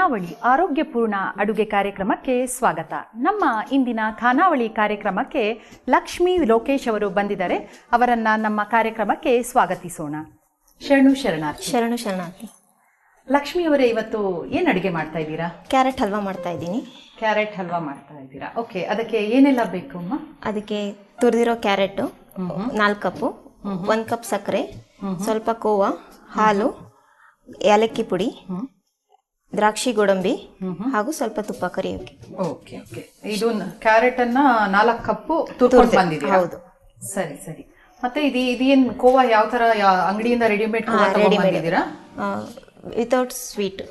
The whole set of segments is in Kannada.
ಖಾನಾವಳಿ ಆರೋಗ್ಯಪೂರ್ಣ ಅಡುಗೆ ಕಾರ್ಯಕ್ರಮಕ್ಕೆ ಸ್ವಾಗತ. ನಮ್ಮ ಇಂದಿನ ಖಾನಾವಳಿ ಕಾರ್ಯಕ್ರಮಕ್ಕೆ ಲಕ್ಷ್ಮೀ ಲೋಕೇಶ್ ಅವರು ಬಂದಿದ್ದಾರೆ. ಅವರನ್ನ ನಮ್ಮ ಕಾರ್ಯಕ್ರಮಕ್ಕೆ ಸ್ವಾಗತಿಸೋಣ. ಶರಣು ಶರಣಾರ್ಥಿ. ಶರಣು ಶರಣಾರ್ಥಿ. ಲಕ್ಷ್ಮಿ ಅವರೇ ಇವತ್ತು ಏನು ಅಡುಗೆ ಮಾಡ್ತಾ ಇದ್ದೀರಾ? ಕ್ಯಾರೆಟ್ ಹಲ್ವಾ ಮಾಡ್ತಾ ಇದ್ದೀನಿ. ಕ್ಯಾರೆಟ್ ಹಲ್ವಾ ಮಾಡ್ತಾ ಇದ್ದೀರಾ? ಓಕೆ ಅದಕ್ಕೆ ಏನೆಲ್ಲ ಬೇಕು ಅಮ್ಮ? ಅದಕ್ಕೆ ತುರಿದಿರೋ ಕ್ಯಾರೆಟು ನಾಲ್ಕು ಕಪ್ಪು ಒಂದು ಕಪ್ ಸಕ್ಕರೆ ಸ್ವಲ್ಪ ಕೋವಾ ಹಾಲು ಏಲಕ್ಕಿ ಪುಡಿ ದ್ರಾಕ್ಷಿ ಗೋಡಂಬಿ ಹಾಗೂ ಸ್ವಲ್ಪ ತುಪ್ಪ ಕರಿಯೋಕೆ. Okay okay. ಇದು ಕ್ಯಾರೆಟ್ ಅನ್ನ ನಾಲ್ಕು ಕಪ್ಪು ತುರ್ಕೊಂಡು ಬಂದಿದೆ ಹೌದು. ಸರಿ ಸರಿ. ಮತ್ತೆ ಇದು ಇದೇನ್ ಕೋವಾ ಯಾವ ತರ ಅಂಗಡಿಯಿಂದ ರೆಡಿಮೇಡ್ ಬಂದಿದ್ದೀರಾ? ವಿತೌಟ್ ಸ್ವೀಟ್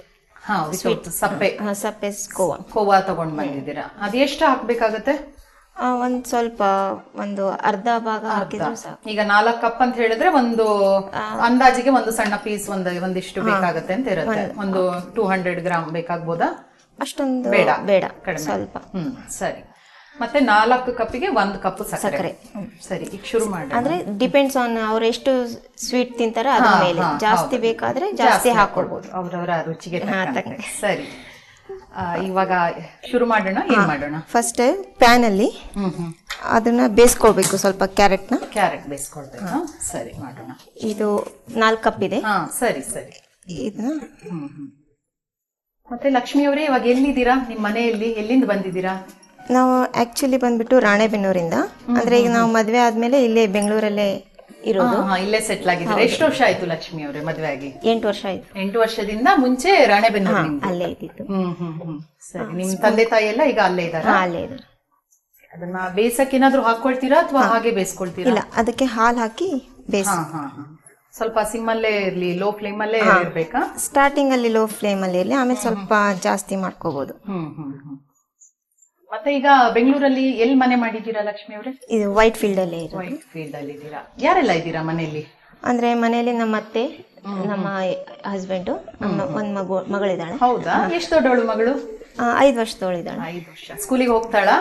ಹಾ ಸ್ವೀಟ್ ಸಪ್ಪೆ. ಸಪ್ಪೆ ಕೋವಾ. ಕೋವಾ ತಗೊಂಡ್ ಬಂದಿದ್ದೀರಾ? ಅದೆಷ್ಟು ಹಾಕ್ಬೇಕಾಗತ್ತೆ? ಒಂದು ಸ್ವಲ್ಪ ಒಂದು ಅರ್ಧ ಭಾಗ ಹಾಕಿದ್ರು ಸಾಕು. ಈಗ ನಾಲ್ಕು ಕಪ್ ಅಂತ ಹೇಳಿದ್ರೆ ಒಂದು ಅಂದಾಜಿಗೆ ಒಂದು ಸಣ್ಣ ಪೀಸ್ ಒಂದು ಒಂದಿಷ್ಟು ಬೇಕಾಗುತ್ತೆ ಅಂತ ಇರುತ್ತೆ. ಒಂದು ಟೂ ಹಂಡ್ರೆಡ್ ಗ್ರಾಮ್ ಬೇಕಾಗ್ಬೋದಾ? ಅಷ್ಟೊಂದು ಬೇಡ. ಬೇಡ ಕಡಿಮೆ. ಸ್ವಲ್ಪ. ಹ್ಮ್ ಸರಿ. ಮತ್ತೆ ನಾಲ್ಕು ಕಪ್ಪಿಗೆ ಒಂದು ಕಪ್ ಸಕ್ಕರೆ. ಸರಿ ಈಗ ಶುರು ಮಾಡಿ ಅಂದ್ರೆ ಡಿಪೆಂಡ್ಸ್ ಆನ್ ಅವ್ರು ಎಷ್ಟು ಸ್ವೀಟ್ ತಿಂತಾರೋ ಅದ್ರ ಮೇಲೆ. ಜಾಸ್ತಿ ಬೇಕಾದ್ರೆ ಜಾಸ್ತಿ ಹಾಕೊಳ್ಬೋದು ಅವರವರ ರುಚಿಗೆ. ಸರಿ. ಇವಾಗ ಶುರು ಮಾಡೋಣ ಏನ್ ಮಾಡೋಣ? ಫಸ್ಟ್ ಪ್ಯಾನ್ ಹ್ಮ್ ಅದನ್ನ ಬೇಯಿಸ್ಕೊಳ್ಬೇಕು ಸ್ವಲ್ಪ ಕ್ಯಾರೆಟ್ನ. ಕ್ಯಾರೆಟ್ ಬೇಸ್ಕೊಳ್ಬೇಕು ಸರಿ ಮಾಡೋಣ. ಇದು ನಾಲ್ಕು ಕಪ್ ಇದೆ. ಸರಿ ಸರಿ. ಇದನ್ನ ಮತ್ತೆ ಲಕ್ಷ್ಮಿ ಅವರೇ ಇವಾಗ ಎಲ್ಲಿದ್ದೀರಾ? ನಿಮ್ ಮನೆಯಲ್ಲಿ ಎಲ್ಲಿಂದ ಬಂದಿದ್ದೀರಾ? ನಾವು ಆಕ್ಚುಲಿ ಬಂದ್ಬಿಟ್ಟು ರಾಣೆಬೆನ್ನೂರಿಂದ. ಅಂದ್ರೆ ಈಗ ನಾವು ಮದ್ವೆ ಆದ್ಮೇಲೆ ಇಲ್ಲೇ ಬೆಂಗಳೂರಲ್ಲೇ ಇರೋದು. ಇಲ್ಲೇ ಸೆಟ್ಲ್ ಆಗಿದ್ದಾರೆ? ಎಷ್ಟು ವರ್ಷ ಆಯ್ತು ಲಕ್ಷ್ಮಿ ಅವರೇ ಮದುವೆ ಆಗಿ? ಎಂಟು ವರ್ಷ ಆಯ್ತು. ಎಂಟು ವರ್ಷದಿಂದ ಮುಂಚೆ ರಾಣೆಬೆನ್ನೂರು ಅಲ್ಲೇ ಇದ್ದಿತ್ತು ಸರಿ ನಿಮ್ ತಂದೆ ತಾಯಿ ಎಲ್ಲ ಈಗ ಅಲ್ಲೇ ಇದ್ದಾರೆ? ಅಲ್ಲೇ ಇದೆ ಅದನ್ನ ಬೇಯಿಸಕ್ಕೆ ಏನಾದ್ರು ಹಾಕೊಳ್ತೀರಾ ಅಥವಾ ಹಾಗೆ ಬೇಯಿಸ್ಕೊಳ್ತೀರಾ ಇಲ್ಲ ಅದಕ್ಕೆ ಹಾಲು ಹಾಕಿ ಬೇಯಿಸ್ ಸ್ವಲ್ಪ ಸಿಮ್ ಅಲ್ಲೇ ಇರ್ಲಿ ಲೋ ಫ್ಲೇಮ್ ಅಲ್ಲೇ ಇರ್ಬೇಕಾ? ಸ್ಟಾರ್ಟಿಂಗ್ ಅಲ್ಲಿ ಲೋ ಫ್ಲೇಮ್ ಅಲ್ಲಿ ಇರಲಿ ಆಮೇಲೆ ಸ್ವಲ್ಪ ಜಾಸ್ತಿ ಮಾಡ್ಕೋಬಹುದು ಹ್ಮ್ ಹ್ಮ್ ಹ್ಮ್. ಮತ್ತೆ ಈಗ ಬೆಂಗಳೂರಲ್ಲಿ ಎಲ್ಲಿ ಮನೆ ಮಾಡಿದ್ದೀರಾ ಲಕ್ಷ್ಮಿ ಅವರೇ? ಇದು ವೈಟ್ ಫೀಲ್ಡ್ ಅಲ್ಲೇ ಇರೋದು. ವೈಟ್ ಫೀಲ್ಡ್ ಅಲ್ಲಿ ಇದ್ದೀರಾ? ಯಾರೆಲ್ಲ ಇದ್ದೀರಾ ಮನೆಯಲ್ಲಿ? ಅಂದ್ರೆ ಮನೆಯಲ್ಲಿ ನಮ್ಮ ಅತ್ತೆ ನಮ್ಮ ಹಸ್ಬೆಂಡ್ ಒಂದ್ ಮಗು ಮಗಳಿದ್ದಾಳೆ. ಹೌದಾ? ಎಷ್ಟು ದೊಡ್ಡವಳು ಮಗಳು? ಆ, ಐದು ವರ್ಷದವಳಿದ್ದಾಳೆ ಐದು ವರ್ಷ. ಸ್ಕೂಲಿಗೆ ಹೋಗ್ತಾಳಾ?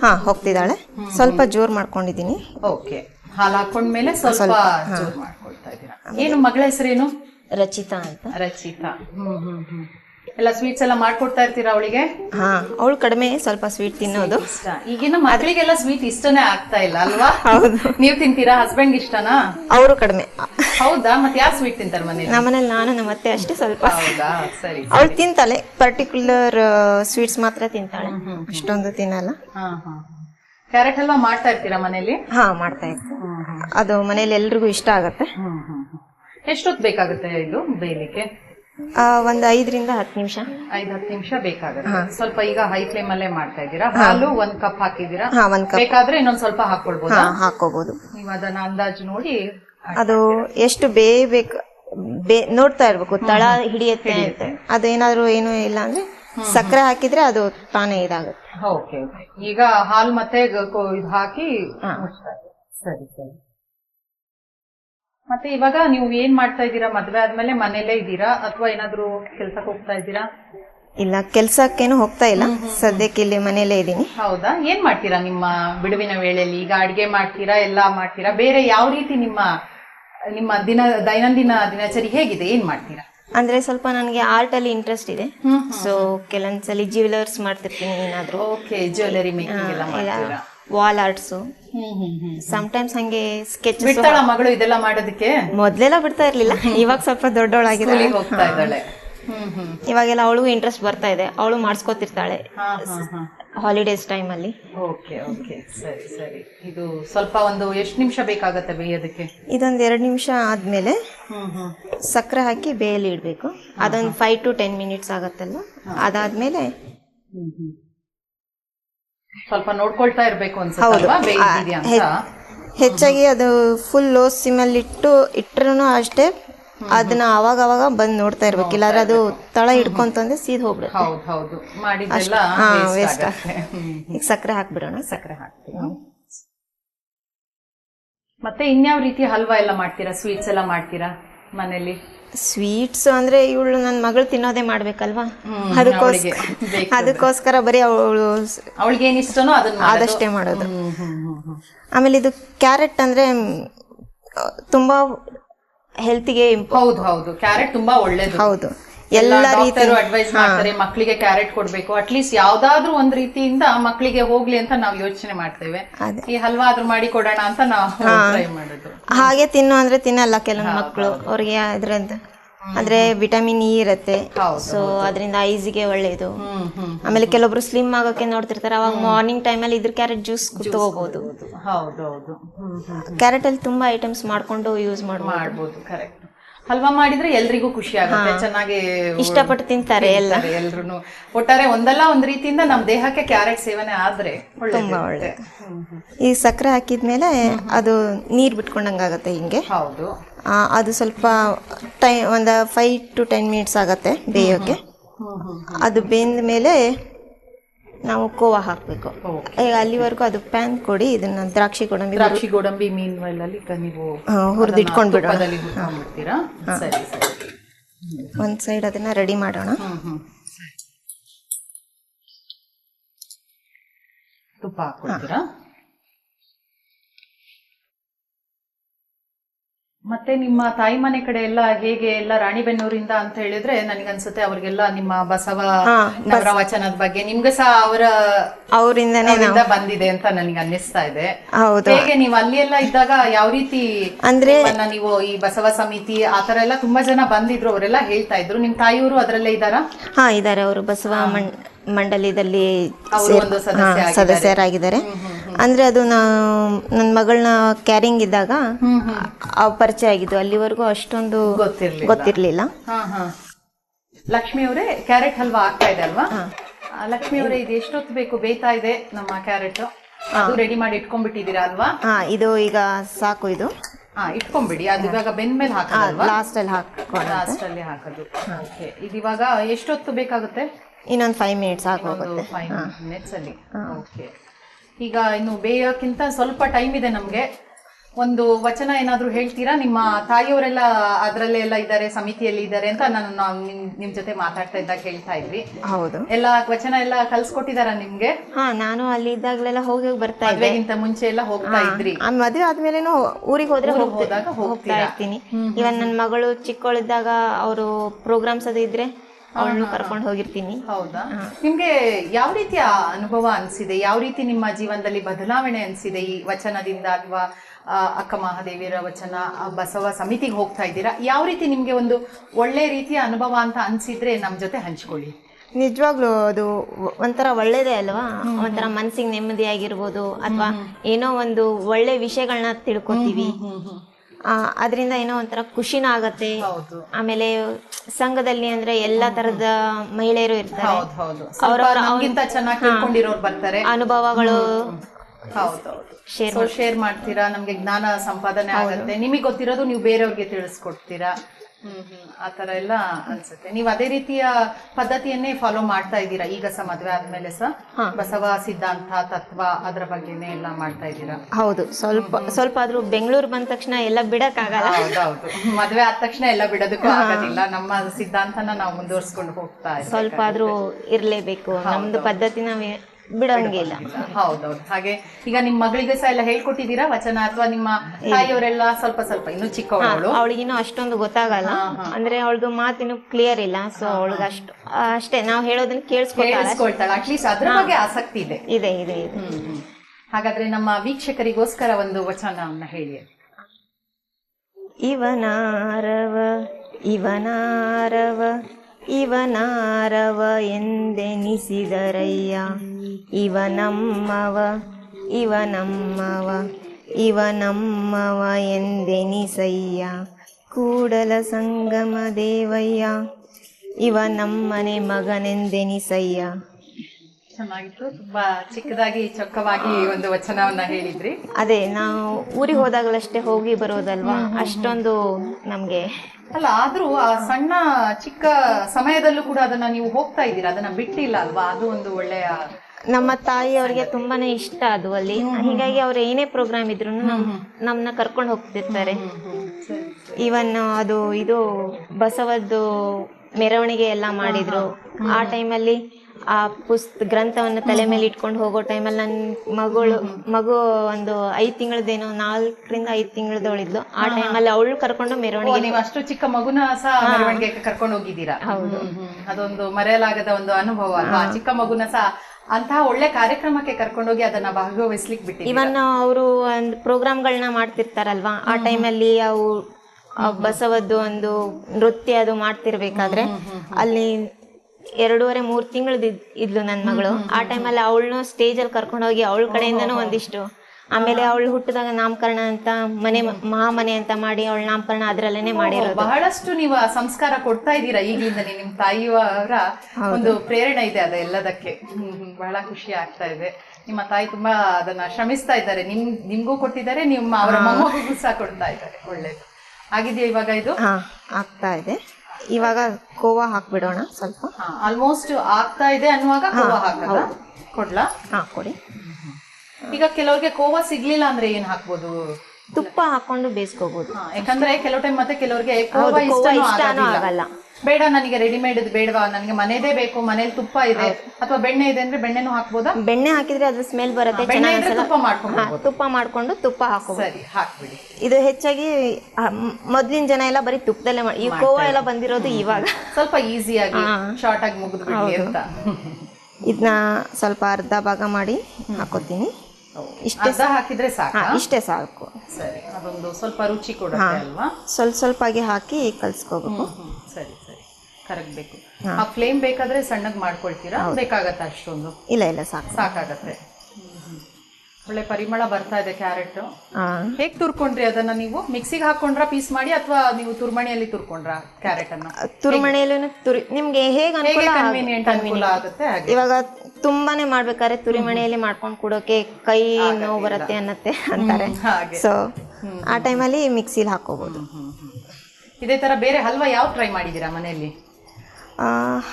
ಹಾ ಹೋಗ್ತಿದ್ದಾಳೆ. ಸ್ವಲ್ಪ ಜೋರ್ ಮಾಡ್ಕೊಂಡಿದ್ದೀನಿ. ಓಕೆ ಹಾಲು ಹಾಕೊಂಡ್ಮೇಲೆ ಸ್ವಲ್ಪ ಜೋರ್ ಮಾಡ್ಕೊಳ್ತಾ ಇದ್ದೀರಾ. ಏನು ಮಗಳ ಹೆಸರೇನು? ರಚಿತಾ ಅಂತ. ರಚಿತಾ. ಹ್ಮ್ ಹ್ಮ್ ಹ್ಮ್. ಎಲ್ಲ ಸ್ವೀಟ್ಸ್ ಎಲ್ಲ ಮಾಡ್ಕೊಡ್ತಾ ಇರ್ತೀರಾ ಅವಳಿಗೆ? ಹಾ ಅವಳು ಕಡಿಮೆ ಸ್ವಲ್ಪ ಸ್ವೀಟ್ ತಿನ್ನೋದು. ಈಗಿನ ಮಕ್ಕಳಿಗೆಲ್ಲ ಸ್ವೀಟ್ ಇಷ್ಟನೇ ಆಗ್ತಾ ಇಲ್ಲ ಅಲ್ವಾ? ಹೌದು. ನೀವು ತಿಂತೀರಾ? ಹಸ್ಬೆಂಡ್ ಇಷ್ಟನಾ? ಅವರು ಕಡಿಮೆ. ಹೌದಾ? ಮತ್ತೆ ಯಾವ ಸ್ವೀಟ್ ತಿಂತಾರೆ ಮನೇಲಿ? ನಮ್ಮನೇಲಿ ನಾನು ನಮ್ಮ ಅತ್ತೆ ಅಷ್ಟೇ ಸ್ವಲ್ಪ. ಹೌದಾ? ಸರಿ ಅವಳು ತಿಂತಾಳೆ. ಪರ್ಟಿಕ್ಯುಲರ್ ಸ್ವೀಟ್ಸ್ ಮಾತ್ರ ತಿಂತಾಳೆ. ಅಷ್ಟೊಂದು ತಿನ್ನಲ್ಲ. ಹಾ ಹಾ. ಕ್ಯಾರೆಟ್ ಹಲ್ವಾ ಮಾಡ್ತಾ ಇರ್ತೀರಾ ಮನೇಲಿ? ಹಾ ಮಾಡ್ತಾ ಇತ್ತು ಅದು ಮನೇಲಿ ಎಲ್ರಿಗೂ ಇಷ್ಟ ಆಗತ್ತೆ. ಎಷ್ಟೊತ್ತು ಬೇಕಾಗುತ್ತೆ ಇದು ಬೇಯಲಿಕ್ಕೆ? ಒಂದು ಐದರಿಂದ ಹತ್ತು ನಿಮಿಷ. ಐದ್ ಹತ್ತು ನಿಮಿಷ ಬೇಕಾಗುತ್ತೆ. ಸ್ವಲ್ಪ ಈಗ ಹೈ ಫ್ಲೇಮ್ ಅಲ್ಲೇ ಮಾಡ್ತಾ ಇದ್ದೀರಾ? ಹಾಲು ಒಂದ್ ಕಪ್ ಹಾಕಿದೀರಾ ಹಾ ಒಂದ್ ಕಪ್ ಬೇಕಾದ್ರೆ ಇನ್ನೊಂದ್ ಸ್ವಲ್ಪ ಹಾಕೊಳ್ಬಹುದು ಹಾ ಹಾಕೋಬಹುದು ನೀವು ಅದನ್ನ ಅಂದಾಜು ನೋಡಿ ಅದು ಎಷ್ಟು ಬೇಯಬೇಕು ಬೇ ನೋಡ್ತಾ ಇರ್ಬೇಕು. ತಳ ಹಿಡಿಯತ್ತೆ ಅಂತ. ಅದೇನಾದ್ರೂ ಏನು ಇಲ್ಲ ಅಂದ್ರೆ ಸಕ್ಕರೆ ಹಾಕಿದ್ರೆ ಅದು ತಾನೇ ಇದಾಗುತ್ತೆ. ಓಕೆ ಈಗ ಹಾಲು ಮತ್ತೆ ಗ- ಕೊ- ಇದು ಹಾಕಿ ಮುಚ್ತಾ. ಸರಿ ಸರಿ. ಮತ್ತೆ ಇವಾಗ ನೀವು ಏನ್ ಮಾಡ್ತಾ ಇದ್ದೀರಾ? ಮದ್ವೆ ಆದ್ಮೇಲೆ ಮನೇಲೇ ಇದ್ದೀರಾ? ಅಥವಾ ಏನಾದ್ರು ಕೆಲ್ಸಕ್ಕೆ ಹೋಗ್ತಾ ಇದ್ದೀರಾ? ಇಲ್ಲ ಕೆಲ್ಸಕ್ಕೇನು ಹೋಗ್ತಾ ಇಲ್ಲ. ಸದ್ಯಕ್ಕೆ ಇಲ್ಲಿ ಮನೇಲೆ ಇದ್ದೀನಿ. ಹೌದಾ? ಏನ್ ಮಾಡ್ತೀರಾ ನಿಮ್ಮ ಬಿಡುವಿನ ವೇಳೆಯಲ್ಲಿ? ಈಗ ಅಡ್ಗೆ ಮಾಡ್ತೀರಾ ಎಲ್ಲಾ ಮಾಡ್ತೀರಾ? ಬೇರೆ ಯಾವ ರೀತಿ ನಿಮ್ಮ ನಿಮ್ಮ ದಿನ ದೈನಂದಿನ ದಿನಚರಿ ಹೇಗಿದೆ? ಏನ್ ಮಾಡ್ತೀರಾ? ಅಂದ್ರೆ ಸ್ವಲ್ಪ ನನಗೆ ಆರ್ಟ್ ಅಲ್ಲಿ ಇಂಟ್ರೆಸ್ಟ್ ಇದೆ. ಸೊ ಕೆಲವೊಂದ್ಸಲಿ ಜ್ಯುವೆಲರ್ಸ್ ಮಾಡ್ತಿರ್ತೀನಿ ಏನಾದ್ರು. ಓಕೆ ಜ್ಯುವೆಲರಿ ಮೇಕಿಂಗ್ ಎಲ್ಲ ಮಾಡ್ತೀರಾ? ವಾಲ್ ಆರ್ಟ್ಸು ಹ್ಮ್ ಸಮ್ಟೈಮ್ಸ್ ಹಂಗೆ ಸ್ಕೆಚ್ ಬಿಡ್ತಾಳ ಮಗಳು ಇದೆಲ್ಲ ಮಾಡೋದಕ್ಕೆ? ಮೊದ್ಲೆಲ್ಲ ಬಿಡ್ತಾ ಇರ್ಲಿಲ್ಲ. ಇವಾಗ ಸ್ವಲ್ಪ ದೊಡ್ಡವಳಾಗಿದ್ದಾಳೆ ಹೋಗ್ತಾ ಇದ್ದಾಳೆ. ಇವಾಗೆಲ್ಲ ಅವಳಿಗೂ ಇಂಟ್ರೆಸ್ಟ್ ಬರ್ತಾ ಇದೆ. ಅವಳು ಮಾಡಿಸ್ಕೊತಿರ್ತಾಳೆ. ಹಾಲಿಡೇಸ್ ಟೈಮ್ ಅಲ್ಲಿ. Okay okay. ಸರಿ ಸರಿ. ಇದು ಸ್ವಲ್ಪ ಒಂದು ಎಷ್ಟು ನಿಮಿಷ ಬೇಕಾಗತ್ತೆ ಬೇಯೋದಕ್ಕೆ? ಇದೊಂದು ಎರಡು ನಿಮಿಷ ಆದ್ಮೇಲೆ ಸಕ್ಕರೆ ಹಾಕಿ ಬೇಯಲ್ಲಿ ಇಡಬೇಕು. ಅದೊಂದು ಫೈವ್ ಟು ಟೆನ್ ಮಿನಿಟ್ಸ್ ಆಗತ್ತಲ್ಲ ಅದಾದ್ಮೇಲೆ ಹ್ಮ್ ಹ್ಮ್. ಸ್ವಲ್ಪ ನೋಡ್ಕೊಳ್ತಾ ಇರಬೇಕು ಅನ್ಸುತ್ತೆ ಹೆಚ್ಚಾಗಿ ಅದು ಫುಲ್ ಲೋ ಅಲ್ಲಿ ಇಟ್ಟು ಇಟ್ಟರೂ ಅಷ್ಟೇ ಅದನ್ನ ಅವಾಗ ಅವಾಗ ಬಂದ್ ನೋಡ್ತಾ ಇರ್ಬೇಕು. ಇಲ್ಲಾಂದ್ರೆ ಅದು ತಳ ಹಿಡ್ಕೊಂತಂದ್ರೆ ಸೀದ್ ಹೋಗ್ಬಿಡುತ್ತೆ. ಸಕ್ಕರೆ ಹಾಕ್ಬಿಡೋಣ. ಸಕ್ಕರೆ ಹಾಕ್ತೀವಿ. ಮತ್ತೆ ಇನ್ಯಾವ ರೀತಿ ಹಲ್ವಾ ಎಲ್ಲ ಮಾಡ್ತೀರಾ? ಸ್ವೀಟ್ಸ್ ಎಲ್ಲ ಮಾಡ್ತೀರಾ ಮನೇಲಿ? ಸ್ವೀಟ್ಸ್ ಅಂದ್ರೆ ಇವಳು ನನ್ನ ಮಗಳು ತಿನ್ನೋದೇ ಮಾಡ್ಬೇಕಲ್ವಾ? ಅದಕ್ಕೋಸ್ಕರ ಅದಕ್ಕೋಸ್ಕರ ಬರೀ ಅವಳು ಅವಳಿಗೆ ಏನ್ ಇಷ್ಟನೋ ಅದನ್ನ ಮಾಡೋದು. ಆಮೇಲೆ ಇದು ಕ್ಯಾರೆಟ್ ಅಂದ್ರೆ ತುಂಬಾ ತುಂಬಾ ಹೆಲ್ತಿಗೆ ಹೌದು ಹೌದು. ಕ್ಯಾರೆಟ್ ತುಂಬಾ ಒಳ್ಳೇದು. ಹೌದು. ಎಲ್ಲ ರೀತಿಯರು ಅಡ್ವೈಸ್ ಮಾಡ್ತಾರೆ ಮಕ್ಕಳಿಗೆ ಕ್ಯಾರೆಟ್ ಕೊಡ್ಬೇಕು. ಅಟ್ಲೀಸ್ಟ್ ಯಾವ್ದಾದ್ರು ಒಂದ್ ರೀತಿಯಿಂದ ಮಕ್ಕಳಿಗೆ ಹೋಗ್ಲಿ ಅಂತ ನಾವು ಯೋಚನೆ ಮಾಡ್ತೇವೆ. ಈ ಹಲ್ವಾ ಆದ್ರೂ ಮಾಡಿ ಕೊಡೋಣ ಅಂತ ನಾವು ಟ್ರೈ ಮಾಡೋದು. ಹಾಗೆ ತಿನ್ನು ಅಂದ್ರೆ ತಿನ್ನಲ್ಲ ಕೆಲವೊಂದು ಮಕ್ಕಳು ಅವ್ರಿಗೆ ಅದ್ರದ್ದು ಅಂದ್ರೆ ವಿಟಮಿನ್ ಇ ಇರುತ್ತೆ. ಸೊ ಅದರಿಂದ ಐಸಿಗೆ ಒಳ್ಳೇದು. ಆಮೇಲೆ ಕೆಲವೊಬ್ರು ಸ್ಲಿಮ್ ಆಗೋಕೆ ನೋಡ್ತಿರ್ತಾರೆ. ಅವಾಗ ಮಾರ್ನಿಂಗ್ ಟೈಮಲ್ಲಿ ಇದ್ರ ಕ್ಯಾರೆಟ್ ಜ್ಯೂಸ್ ತಗೋಬಹುದು ಕ್ಯಾರೆಟ್ ಅಲ್ಲಿ ತುಂಬಾ ಐಟಮ್ಸ್ ಮಾಡ್ಕೊಂಡು ಯೂಸ್ ಮಾಡ್ಬೋದು. ಹಲ್ವಾ ಮಾಡಿದ್ರೆ ಎಲ್ರಿಗೂ ಖುಷಿ ಆಗುತ್ತೆ ಚೆನ್ನಾಗಿ ಇಷ್ಟಪಟ್ಟು ತಿಂತಾರೆ ಎಲ್ಲ. ಎಲ್ರು ಒಟ್ಟಾರೆ ಒಂದಲ್ಲ ಒಂದ್ ರೀತಿಯಿಂದ ನಮ್ ದೇಹಕ್ಕೆ ಕ್ಯಾರೆಟ್ ಸೇವನೆ ಆದ್ರೆ ತುಂಬಾ ಒಳ್ಳೆ ಈ ಸಕ್ಕರೆ ಹಾಕಿದ್ಮೇಲೆ ಅದು ನೀರ್ ಬಿಟ್ಕೊಂಡಂಗಾಗತ್ತೆ ಹಿಂಗೆ. ಹೌದು. ಅದು ಸ್ವಲ್ಪ ಟೈಮ್ ಒಂದು ಫೈವ್ ಟು ಟೆನ್ ಮಿನಿಟ್ಸ್ ಆಗತ್ತೆ ಬೇಯೋಕೆ. ಅದು ಬೆಂದ ಮೇಲೆ ನಾವು ಕೋವಾ ಹಾಕಬೇಕು. ಈಗ ಅಲ್ಲಿವರೆಗೂ ಅದು ಪ್ಯಾನ್ ಕೊಡಿ ಇದನ್ನ ದ್ರಾಕ್ಷಿ ಗೋಡಂಬಿ ದ್ರಾಕ್ಷಿ ಗೋಡಂಬಿ ಮೀನ್ ಅಲ್ಲಿ ನೀವು ಹುರಿದು ಬಿಡೋಣ ಒಂದ್ ಸೈಡ್ ಅದನ್ನ ರೆಡಿ ಮಾಡೋಣ. ತುಪ್ಪ ಹಾಕೊಳ್ತೀರಾ ಮತ್ತೆ ನಿಮ್ಮ ತಾಯಿ ಮನೆ ಕಡೆ ಎಲ್ಲ ಹೇಗೆ ಎಲ್ಲ ರಾಣಿಬೆನ್ನೂರಿಂದ ಅಂತ ಹೇಳಿದ್ರೆ ನನಗನ್ಸುತ್ತೆ ಅವ್ರಿಗೆಲ್ಲ ನಿಮ್ಮ ಬಸವ ಪ್ರವಚನದ ವಚನದ ಬಗ್ಗೆ. ನಿಮ್ಗೆ ಸಹ ಅವರ ಅವರಿಂದನೇ ಅವರಿಂದ ಬಂದಿದೆ ಅಂತ ನನಗೆ ಅನ್ನಿಸ್ತಾ ಇದೆ. ಹೌದು. ಹೇಗೆ ನೀವು ಅಲ್ಲಿ ಎಲ್ಲ ಇದ್ದಾಗ ಯಾವ ರೀತಿ ಅಂದ್ರೆ ನೀವು ಈ ಬಸವ ಸಮಿತಿ ಆತರ ಎಲ್ಲ ತುಂಬಾ ಜನ ಬಂದಿದ್ರು ಅವರೆಲ್ಲ ಹೇಳ್ತಾ ಇದ್ರು. ನಿಮ್ ತಾಯಿಯವರು ಅದರಲ್ಲೇ ಇದ್ದಾರಾ? ಹಾ ಇದಾರೆ ಅವರು. ಬಸವ ಮಂಡಲದಲ್ಲಿ ಸದಸ್ಯರಾಗಿದ್ದಾರೆ. ಅಂದ್ರೆ ಅದು ನನ್ನ ಮಗಳನ್ನ ಕ್ಯಾರಿಂಗ್ ಇದ್ದಾಗ ಪರಿಚಯ ಆಗಿದ್ದು. ಅಲ್ಲಿವರೆಗೂ ಅಷ್ಟೊಂದು ಗೊತ್ತಿರ್ಲಿಲ್ಲ. ಲಕ್ಷ್ಮಿ ಅವರೇ ಕ್ಯಾರೆಟ್ ಹಲ್ವಾ ಆಗ್ತಾ ಇದೆ ಅಲ್ವಾ? ಲಕ್ಷ್ಮಿ ಅವರೇ ಇದು ಎಷ್ಟೊತ್ತು ಬೇಕು? ಬೇಯ್ತಾ ಇದೆ ನಮ್ಮ ಕ್ಯಾರೆಟ್ ಅದು ರೆಡಿ ಮಾಡಿ ಇಟ್ಕೊಂಡ್ಬಿಟ್ಟಿದ್ದೀರಾ ಅಲ್ವಾ? ಹಾ ಇದು ಈಗ ಸಾಕು ಇದು. ಹಾ ಇಟ್ಕೊಂಡ್ಬಿಡಿ. ಅದು ಇವಾಗ ಬೆಂದ್ಮೇಲೆ ಹಾಕೋದಲ್ವಾ ಲಾಸ್ಟ್ ಅಲ್ಲಿ ಹಾಕೋಣ ಲಾಸ್ಟ್ ಅಲ್ಲಿ ಹಾಕೋದು. ಓಕೆ ಇದು ಇವಾಗ ಎಷ್ಟೊತ್ತು ಬೇಕಾಗುತ್ತೆ? ಇನ್ನೊಂದು ಫೈವ್ ಮಿನಿಟ್ಸ್ ಹಾಕೋದು ಫೈವ್ ಮಿನಿಟ್ಸ್ ಅಲ್ಲಿ. ಓಕೆ ಈಗ ಇನ್ನು ಬೇಯೋಕ್ಕಿಂತ ಸ್ವಲ್ಪ ಟೈಮ್ ಇದೆ ನಮಗೆ. ಒಂದು ವಚನ ಏನಾದ್ರೂ ಹೇಳ್ತೀರಾ? ನಿಮ್ಮ ತಾಯಿಯವರೆಲ್ಲ ಅದರಲ್ಲೇ ಎಲ್ಲ ಇದ್ದಾರೆ ಸಮಿತಿಯಲ್ಲಿ ಇದ್ದಾರೆ ಅಂತ ನಾನು ನಿಮ್ಮ ನಿಮ್ ನಿಮ್ ಜೊತೆ ಮಾತಾಡ್ತಾ ಇದ್ದಾಗ ಹೇಳ್ತಾ ಇದ್ವಿ. ಹೌದು. ಎಲ್ಲ ವಚನ ಎಲ್ಲ ಕಲ್ಸ್ಕೊಟ್ಟಿದಾರ ನಿಮ್ಗೆ? ಹಾ ನಾನು ಅಲ್ಲಿ ಇದ್ದಾಗಲೆಲ್ಲ ಹೋಗಿ ಹೋಗಿ ಬರ್ತಾ ಇದ್ದೆ. ಮುಂಚೆ ಎಲ್ಲ ಹೋಗ್ತಾ ಇದ್ರಿ. ಮದುವೆ ಆದ್ಮೇಲೆ ಊರಿಗೆ ಹೋದ್ರೆ ಹೋಗ್ತಿ- ಹೋದಾಗ ಹೋಗ್ತಾ ಹೋಗ್ತೀರಾ ಇರ್ತೀನಿ ಇವನ್ ನನ್ನ ಮಗಳು ಚಿಕ್ಕವಳಿದ್ದಾಗ ಅವರು ಪ್ರೋಗ್ರಾಮ್ಸ್ ಅದು ಇದ್ರೆ ಅವಳನ್ನು ಕರ್ಕೊಂಡು ಹೋಗಿರ್ತೀನಿ. ಹೌದಾ? ನಿಮ್ಗೆ ಯಾವ ರೀತಿಯ ಅನುಭವ ಅನ್ಸಿದೆ? ಯಾವ ರೀತಿ ನಿಮ್ಮ ಜೀವನದಲ್ಲಿ ಬದಲಾವಣೆ ಅನ್ಸಿದೆ? ಈ ವಚನದಿಂದ ಅಥವಾ ಅಕ್ಕ ಮಹಾದೇವಿಯರ ವಚನ ಬಸವ ಸಮಿತಿಗೆ ಹೋಗ್ತಾ ಇದ್ದೀರಾ? ಯಾವ ರೀತಿ ನಿಮ್ಗೆ ಒಂದು ಒಳ್ಳೆ ರೀತಿಯ ಅನುಭವ ಅಂತ ಅನ್ಸಿದ್ರೆ ನಮ್ ಜೊತೆ ಹಂಚ್ಕೊಳ್ಳಿ. ನಿಜವಾಗ್ಲೂ ಅದು ಒಂಥರ ಒಳ್ಳೇದೇ ಅಲ್ವಾ? ಒಂಥರ ಮನ್ಸಿಗೆ ನೆಮ್ಮದಿ ಆಗಿರ್ಬೋದು ಅಥವಾ ಏನೋ ಒಂದು ಒಳ್ಳೆ ವಿಷಯಗಳನ್ನ ತಿಳ್ಕೊತೀವಿ. ಅದರಿಂದ ಏನೋ ಒಂಥರ ಖುಷಿನ ಆಗತ್ತೆ. ಆಮೇಲೆ ಸಂಘದಲ್ಲಿ ಅಂದ್ರೆ ಎಲ್ಲಾ ತರದ ಮಹಿಳೆಯರು ಇರ್ತಾರೆ. ತಿಳ್ಕೊಂಡಿರೋರು ಬರ್ತಾರೆ. ಅನುಭವಗಳು ಶೇರ್ ಮಾಡ್ತೀರಾ? ನಮ್ಗೆ ಜ್ಞಾನ ಸಂಪಾದನೆ ಆಗುತ್ತೆ. ನಿಮಗೆ ಗೊತ್ತಿರೋದು ನೀವು ಬೇರೆಯವ್ರಿಗೆ ತಿಳಿಸ್ಕೊಡ್ತೀರಾ? ಆ ತರ ಎಲ್ಲ ಅನ್ಸುತ್ತೆ. ನೀವು ಅದೇ ರೀತಿಯ ಪದ್ಧತಿಯನ್ನೇ ಫಾಲೋ ಮಾಡ್ತಾ ಇದ್ದೀರಾ? ಈಗ ಸಹ ಮದುವೆ ಆದ್ಮೇಲೆ ಸಹ ಬಸವ ಸಿದ್ಧಾಂತ ತತ್ವ ಅದ್ರ ಬಗ್ಗೆನೇ ಎಲ್ಲ ಮಾಡ್ತಾ ಇದ್ದೀರಾ? ಹೌದು. ಸ್ವಲ್ಪ ಸ್ವಲ್ಪ ಆದ್ರೂ ಬೆಂಗಳೂರು ಬಂದ ತಕ್ಷಣ ಎಲ್ಲ ಬಿಡಕ್ ಆಗಲ್ಲ ಮದ್ವೆ ಆದ ತಕ್ಷಣ ಎಲ್ಲ ಬಿಡೋದಕ್ಕೂ ಆಗೋದಿಲ್ಲ. ನಮ್ಮ ಸಿದ್ಧಾಂತನ ನಾವು ಮುಂದುವರ್ಸ್ಕೊಂಡು ಹೋಗ್ತಾ ಇದ್ದೀವಿ ಸ್ವಲ್ಪ ಆದ್ರೂ ಇರ್ಲೇಬೇಕು. ನಮ್ದು ಪದ್ಧತಿ ನಾವ್ ಬಿಡಂಗಿಲ್ಲ. ಹೌದೌದು. ಹಾಗೆ ಈಗ ನಿಮ್ ಮಗಳಿಗೆ ಸಹ ಎಲ್ಲ ಹೇಳ್ಕೊಟ್ಟಿದ್ದೀರಾ? ವಚನ ಅಥವಾ ನಿಮ್ಮ ತಾಯಿಯವರೆಲ್ಲ ಸ್ವಲ್ಪ ಸ್ವಲ್ಪ ಇನ್ನು ಚಿಕ್ಕವಳು. ಅವಳಿಗಿನ್ನೂ ಅಷ್ಟೊಂದು ಗೊತ್ತಾಗಲ್ಲ. ಅಂದ್ರೆ ಅವಳದು ಮಾತಿನೂ ಕ್ಲಿಯರ್ ಇಲ್ಲ. ಸೊ ಅವಳಿಗೆ ಅಷ್ಟು ಅಷ್ಟೇ. ನಾವು ಹೇಳೋದನ್ನ ಕೇಳಿಸ್ಕೊಳ್ತಾಳೆ. ಅಟ್ಲೀಸ್ಟ್ ಅದ್ರ ಬಗ್ಗೆ ಆಸಕ್ತಿ ಇದೆ. ಇದೆ ಇದೆ. ಹಾಗಾದ್ರೆ ನಮ್ಮ ವೀಕ್ಷಕರಿಗೋಸ್ಕರ ಒಂದು ವಚನವನ್ನ ಹೇಳಿ. ಇವನಾರವ ಇವನಾರವ ಇವನಾರವ ಎಂದೆನಿಸಿದರಯ್ಯ. ಇವನಮ್ಮವ ಇವನಮ್ಮವ ಇವನಮ್ಮವ ಎಂದೆನಿಸಯ್ಯ. ಕೂಡಲ ಸಂಗಮ ದೇವಯ್ಯ ಇವ ನಮ್ಮನೆ ಮಗನೆಂದೆನಿಸಯ್ಯ. ಚೆನ್ನಾಗಿತ್ತು. ತುಂಬಾ ಚಿಕ್ಕದಾಗಿ ಚೊಕ್ಕವಾಗಿ ಒಂದು ವಚನವನ್ನ ಹೇಳಿದ್ರಿ. ಅದೇ ನಾವು ಊರಿಗೆ ಹೋದಾಗಲಷ್ಟೇ ಹೋಗಿ ಬರೋದಲ್ವಾ? ಅಷ್ಟೊಂದು ನಮಗೆ ಅಲ್ಲ ಆದ್ರೂ ಆ ಸಣ್ಣ ಚಿಕ್ಕ ಸಮಯದಲ್ಲೂ ಕೂಡ ಅದನ್ನ ನೀವು ಹೋಗ್ತಾ ಇದ್ದೀರಾ? ಅದನ್ನ ಬಿಟ್ಟಿಲ್ಲ ಅಲ್ವಾ? ಅದು ಒಂದು ಒಳ್ಳೆಯ ನಮ್ಮ ತಾಯಿ ಅವರಿಗೆ ತುಂಬಾನೇ ಇಷ್ಟ ಅದು ಅಲ್ಲಿ. ಹೀಗಾಗಿ ಅವ್ರು ಏನೇ ಪ್ರೋಗ್ರಾಮ್ ಇದ್ರು ನಮ್ಮನ್ನ ಕರ್ಕೊಂಡು ಹೋಗ್ತಿರ್ತಾರೆ. ಇವನ್ ಅದು ಇದು ಬಸವದ್ದು ಮೆರವಣಿಗೆ ಎಲ್ಲ ಮಾಡಿದ್ರು. ಆ ಟೈಮಲ್ಲಿ ಆ ಪುಸ್ತ ಗ್ರಂಥವನ್ನು ತಲೆ ಮೇಲೆ ಇಟ್ಕೊಂಡು ಹೋಗೋ ಟೈಮಲ್ಲಿ ನನ್ನ ಮಗಳು ಮಗು ಒಂದು ಐದು ತಿಂಗಳದೇನೋ ನಾಲ್ಕರಿಂದ ಐದು ತಿಂಗಳದವಳಿದ್ಲು. ಆ ಟೈಮಲ್ಲಿ ಅವಳು ಕರ್ಕೊಂಡು ಮೆರವಣಿಗೆ ನೀವು ಅಷ್ಟು ಚಿಕ್ಕ ಮಗುನ ಸಹ ಮೆರವಣಿಗೆ ಕರ್ಕೊಂಡು ಹೋಗಿದ್ದೀರಾ? ಹೌದು. ಅದೊಂದು ಮರೆಯಲಾಗದ ಒಂದು ಅನುಭವ ಅಲ್ವಾ? ಚಿಕ್ಕ ಮಗುನ ಸಹ ಅಂತಹ ಒಳ್ಳೆ ಕಾರ್ಯಕ್ರಮಕ್ಕೆ ಕರ್ಕೊಂಡೋಗಿ ಅದನ್ನ ಭಾಗವಹಿಸ್ಲಿಕ್ಕೆ ಬಿಟ್ಟು ಇವನ್ ಅವರು ಒಂದು ಪ್ರೋಗ್ರಾಮ್ಗಳನ್ನ ಮಾಡ್ತಿರ್ತಾರಲ್ವಾ? ಆ ಟೈಮಲ್ಲಿ ಅವು ಬಸವದ್ದು ಒಂದು ನೃತ್ಯ ಅದು ಮಾಡ್ತಿರ್ಬೇಕಾದ್ರೆ ಅಲ್ಲಿ ಎರಡೂವರೆ ಮೂರ್ ತಿಂಗಳದ ಇದ್ಲು ನನ್ ಮಗಳು. ಆ ಟೈಮಲ್ಲಿ ಸ್ಟೇಜ್ ಅಲ್ಲಿ ಕರ್ಕೊಂಡು ಹೋಗಿ ಅವಳ ಕಡೆಯಿಂದನೂ ಒಂದಿಷ್ಟು. ಆಮೇಲೆ ಅವಳು ಹುಟ್ಟಿದಾಗ ನಾಮಕರಣ ಅಂತ ಮನೆ ಮಹಾಮನೆ ಅಂತ ಮಾಡಿ ಅವಳ ನಾಮಕರಣ ಅದ್ರಲ್ಲೇನೆ ಮಾಡಿರೋದು. ಬಹಳಷ್ಟು ನೀವು ಸಂಸ್ಕಾರ ಕೊಡ್ತಾ ಇದ್ದೀರಾ ಈಗಲಿಂದನೇ ನಿಮ್ ತಾಯಿಯವರ ಒಂದು ಪ್ರೇರಣೆ ಇದೆ ಅದ ಎಲ್ಲದಕ್ಕೆ. ಬಹಳ ಖುಷಿ ಆಗ್ತಾ ಇದೆ. ನಿಮ್ಮ ತಾಯಿ ತುಂಬಾ ಅದನ್ನ ಶ್ರಮಿಸ್ತಾ ಇದ್ದಾರೆ. ನಿಮ್ ನಿಮ್ಗೂ ಕೊಟ್ಟಿದ್ದಾರೆ ನಿಮ್ಮ ಅವರ ಮಗುಗೂ ಸಹ ಕೊಡ್ತಾ ಇದ್ದಾರೆ. ಒಳ್ಳೇದು. ಆಗಿದೆಯಾ ಇವಾಗ ಇದು? ಆಗ್ತಾ ಇದೆ. ಇವಾಗ ಕೋವಾ ಹಾಕ್ಬಿಡೋಣ ಸ್ವಲ್ಪ. ಆಲ್ಮೋಸ್ಟ್ ಆಗ್ತಾ ಇದೆ ಅನ್ನುವಾಗ ಕೋವಾ ಹಾಕಲ್ಲ ಕೊಡ್ಲಾ? ಹಾ ಕೊಡಿ. ಈಗ ಕೆಲವರಿಗೆ ಕೋವಾ ಸಿಗ್ಲಿಲ್ಲ ಅಂದ್ರೆ ಏನ್ ಹಾಕ್ಬೋದು? ತುಪ್ಪ ಹಾಕೊಂಡು ಬೇಯಿಸ್ಕೋಬಹುದು ಯಾಕಂದ್ರೆ ಕೆಲವು ಟೈಮ್ ಮತ್ತೆ ಕೆಲವರಿಗೆ ಕೋವಾ ಇಷ್ಟ. ಆಗಲ್ಲ. ಬೇಡ ನನಗೆ ರೆಡಿಮೇಡ್ ಬೇಡವಾ? ನನಗೆ ಮನೆದೇ ಬೇಕು ಮನೇಲಿ ತುಪ್ಪ ಇದೆ. ಅಥವಾ ಬೆಣ್ಣೆ ಇದೆ ಅಂದ್ರೆ ಬೆಣ್ಣೆನೂ ಹಾಕ್ಬೋದಾ? ಬೆಣ್ಣೆ ಹಾಕಿದ್ರೆ ಅದ್ರ ಸ್ಮೆಲ್ ಬರುತ್ತೆ ಬೆಣ್ಣೆ ಚೆನ್ನಾಗಿ ತುಪ್ಪ ಮಾಡ್ಕೊಂಡು ತುಪ್ಪ ಮಾಡ್ಕೊಂಡು ತುಪ್ಪ ಹಾಕೋಬಹುದು ಸರಿ ಹಾಕ್ಬಿಡಿ. ಇದು ಹೆಚ್ಚಾಗಿ ಮೊದ್ಲಿನ ಜನ ಎಲ್ಲ ಬರೀ ತುಪ್ಪದಲ್ಲೇ ಮಾಡಿ ಈ ಕೋವಾ ಎಲ್ಲ ಬಂದಿರೋದು ಇವಾಗ. ಸ್ವಲ್ಪ ಈಸಿಯಾಗಿ ಶಾರ್ಟ್ ಆಗಿ ಮುಗಿದು ಅಂತ. ಇದನ್ನ ಸ್ವಲ್ಪ ಅರ್ಧ ಭಾಗ ಮಾಡಿ ಹಾಕೋತೀನಿ. ಇಷ್ಟೇ ಹಾಕಿದ್ರೆ ಸಾಕು? ಇಷ್ಟೇ ಸಾಕು. ಸರಿ ಅದೊಂದು ಸ್ವಲ್ಪ ರುಚಿ ಕೊಡುತ್ತೆ ಅಲ್ವಾ? ಸ್ವಲ್ಪ ಸ್ವಲ್ಪಾಗಿ ಹಾಕಿ ಕಲ್ಸ್ಕೋಬೇಕು. ಕರಗ್ಬೇಕು. ಆ ಫ್ಲೇಮ್ ಬೇಕಾದ್ರೆ ಸಣ್ಣಗೆ ಮಾಡ್ಕೊಳ್ತೀರಾ? ಬೇಕಾಗತ್ತೆ ಅಷ್ಟೊಂದು? ಇಲ್ಲ ಇಲ್ಲ ಸಾಕು. ಸಾಕಾಗತ್ತೆ. ಒಳ್ಳೆ ಪರಿಮಳ ಬರ್ತಾ ಇದೆ ಕ್ಯಾರೆಟ್. ಹೇಗ್ ತುರ್ಕೊಂಡ್ರಿ ಅದನ್ನ ನೀವು? ಮಿಕ್ಸಿಗೆ ಹಾಕೊಂಡ್ರ ಪೀಸ್ ಮಾಡಿ ಅಥವಾ ನೀವು ತುರ್ಮಣಿಯಲ್ಲಿ ತುರ್ಕೊಂಡ್ರ ಕ್ಯಾರೆಟ್ ಅನ್ನ ತುರ್ಮಣಿಯಲ್ಲಿ ತುರಿ ನಿಮ್ಗೆ ಹೇಗೆ ಅನುಕೂಲ ಕನ್ವೀನಿಯಂಟ್ ಅನುಕೂಲ ಆಗುತ್ತೆ ಇವಾಗ ತುಂಬಾನೇ ಮಾಡ್ಬೇಕಾದ್ರೆ ತುರಿಮಣಿಯಲ್ಲಿ ಮಾಡ್ಕೊಂಡು ಕೊಡೋಕೆ ಕೈ ನೋವು ಬರುತ್ತೆ ಅನ್ನತ್ತೆ ಅಂತಾರೆ. ಸೊ ಆ ಟೈಮಲ್ಲಿ ಮಿಕ್ಸಿಲಿ ಹಾಕೋಬಹುದು. ಇದೇ ತರ ಬೇರೆ ಹಲ್ವಾ ಯಾವ ಟ್ರೈ ಮಾಡಿದೀರಾ ಮನೆಯಲ್ಲಿ?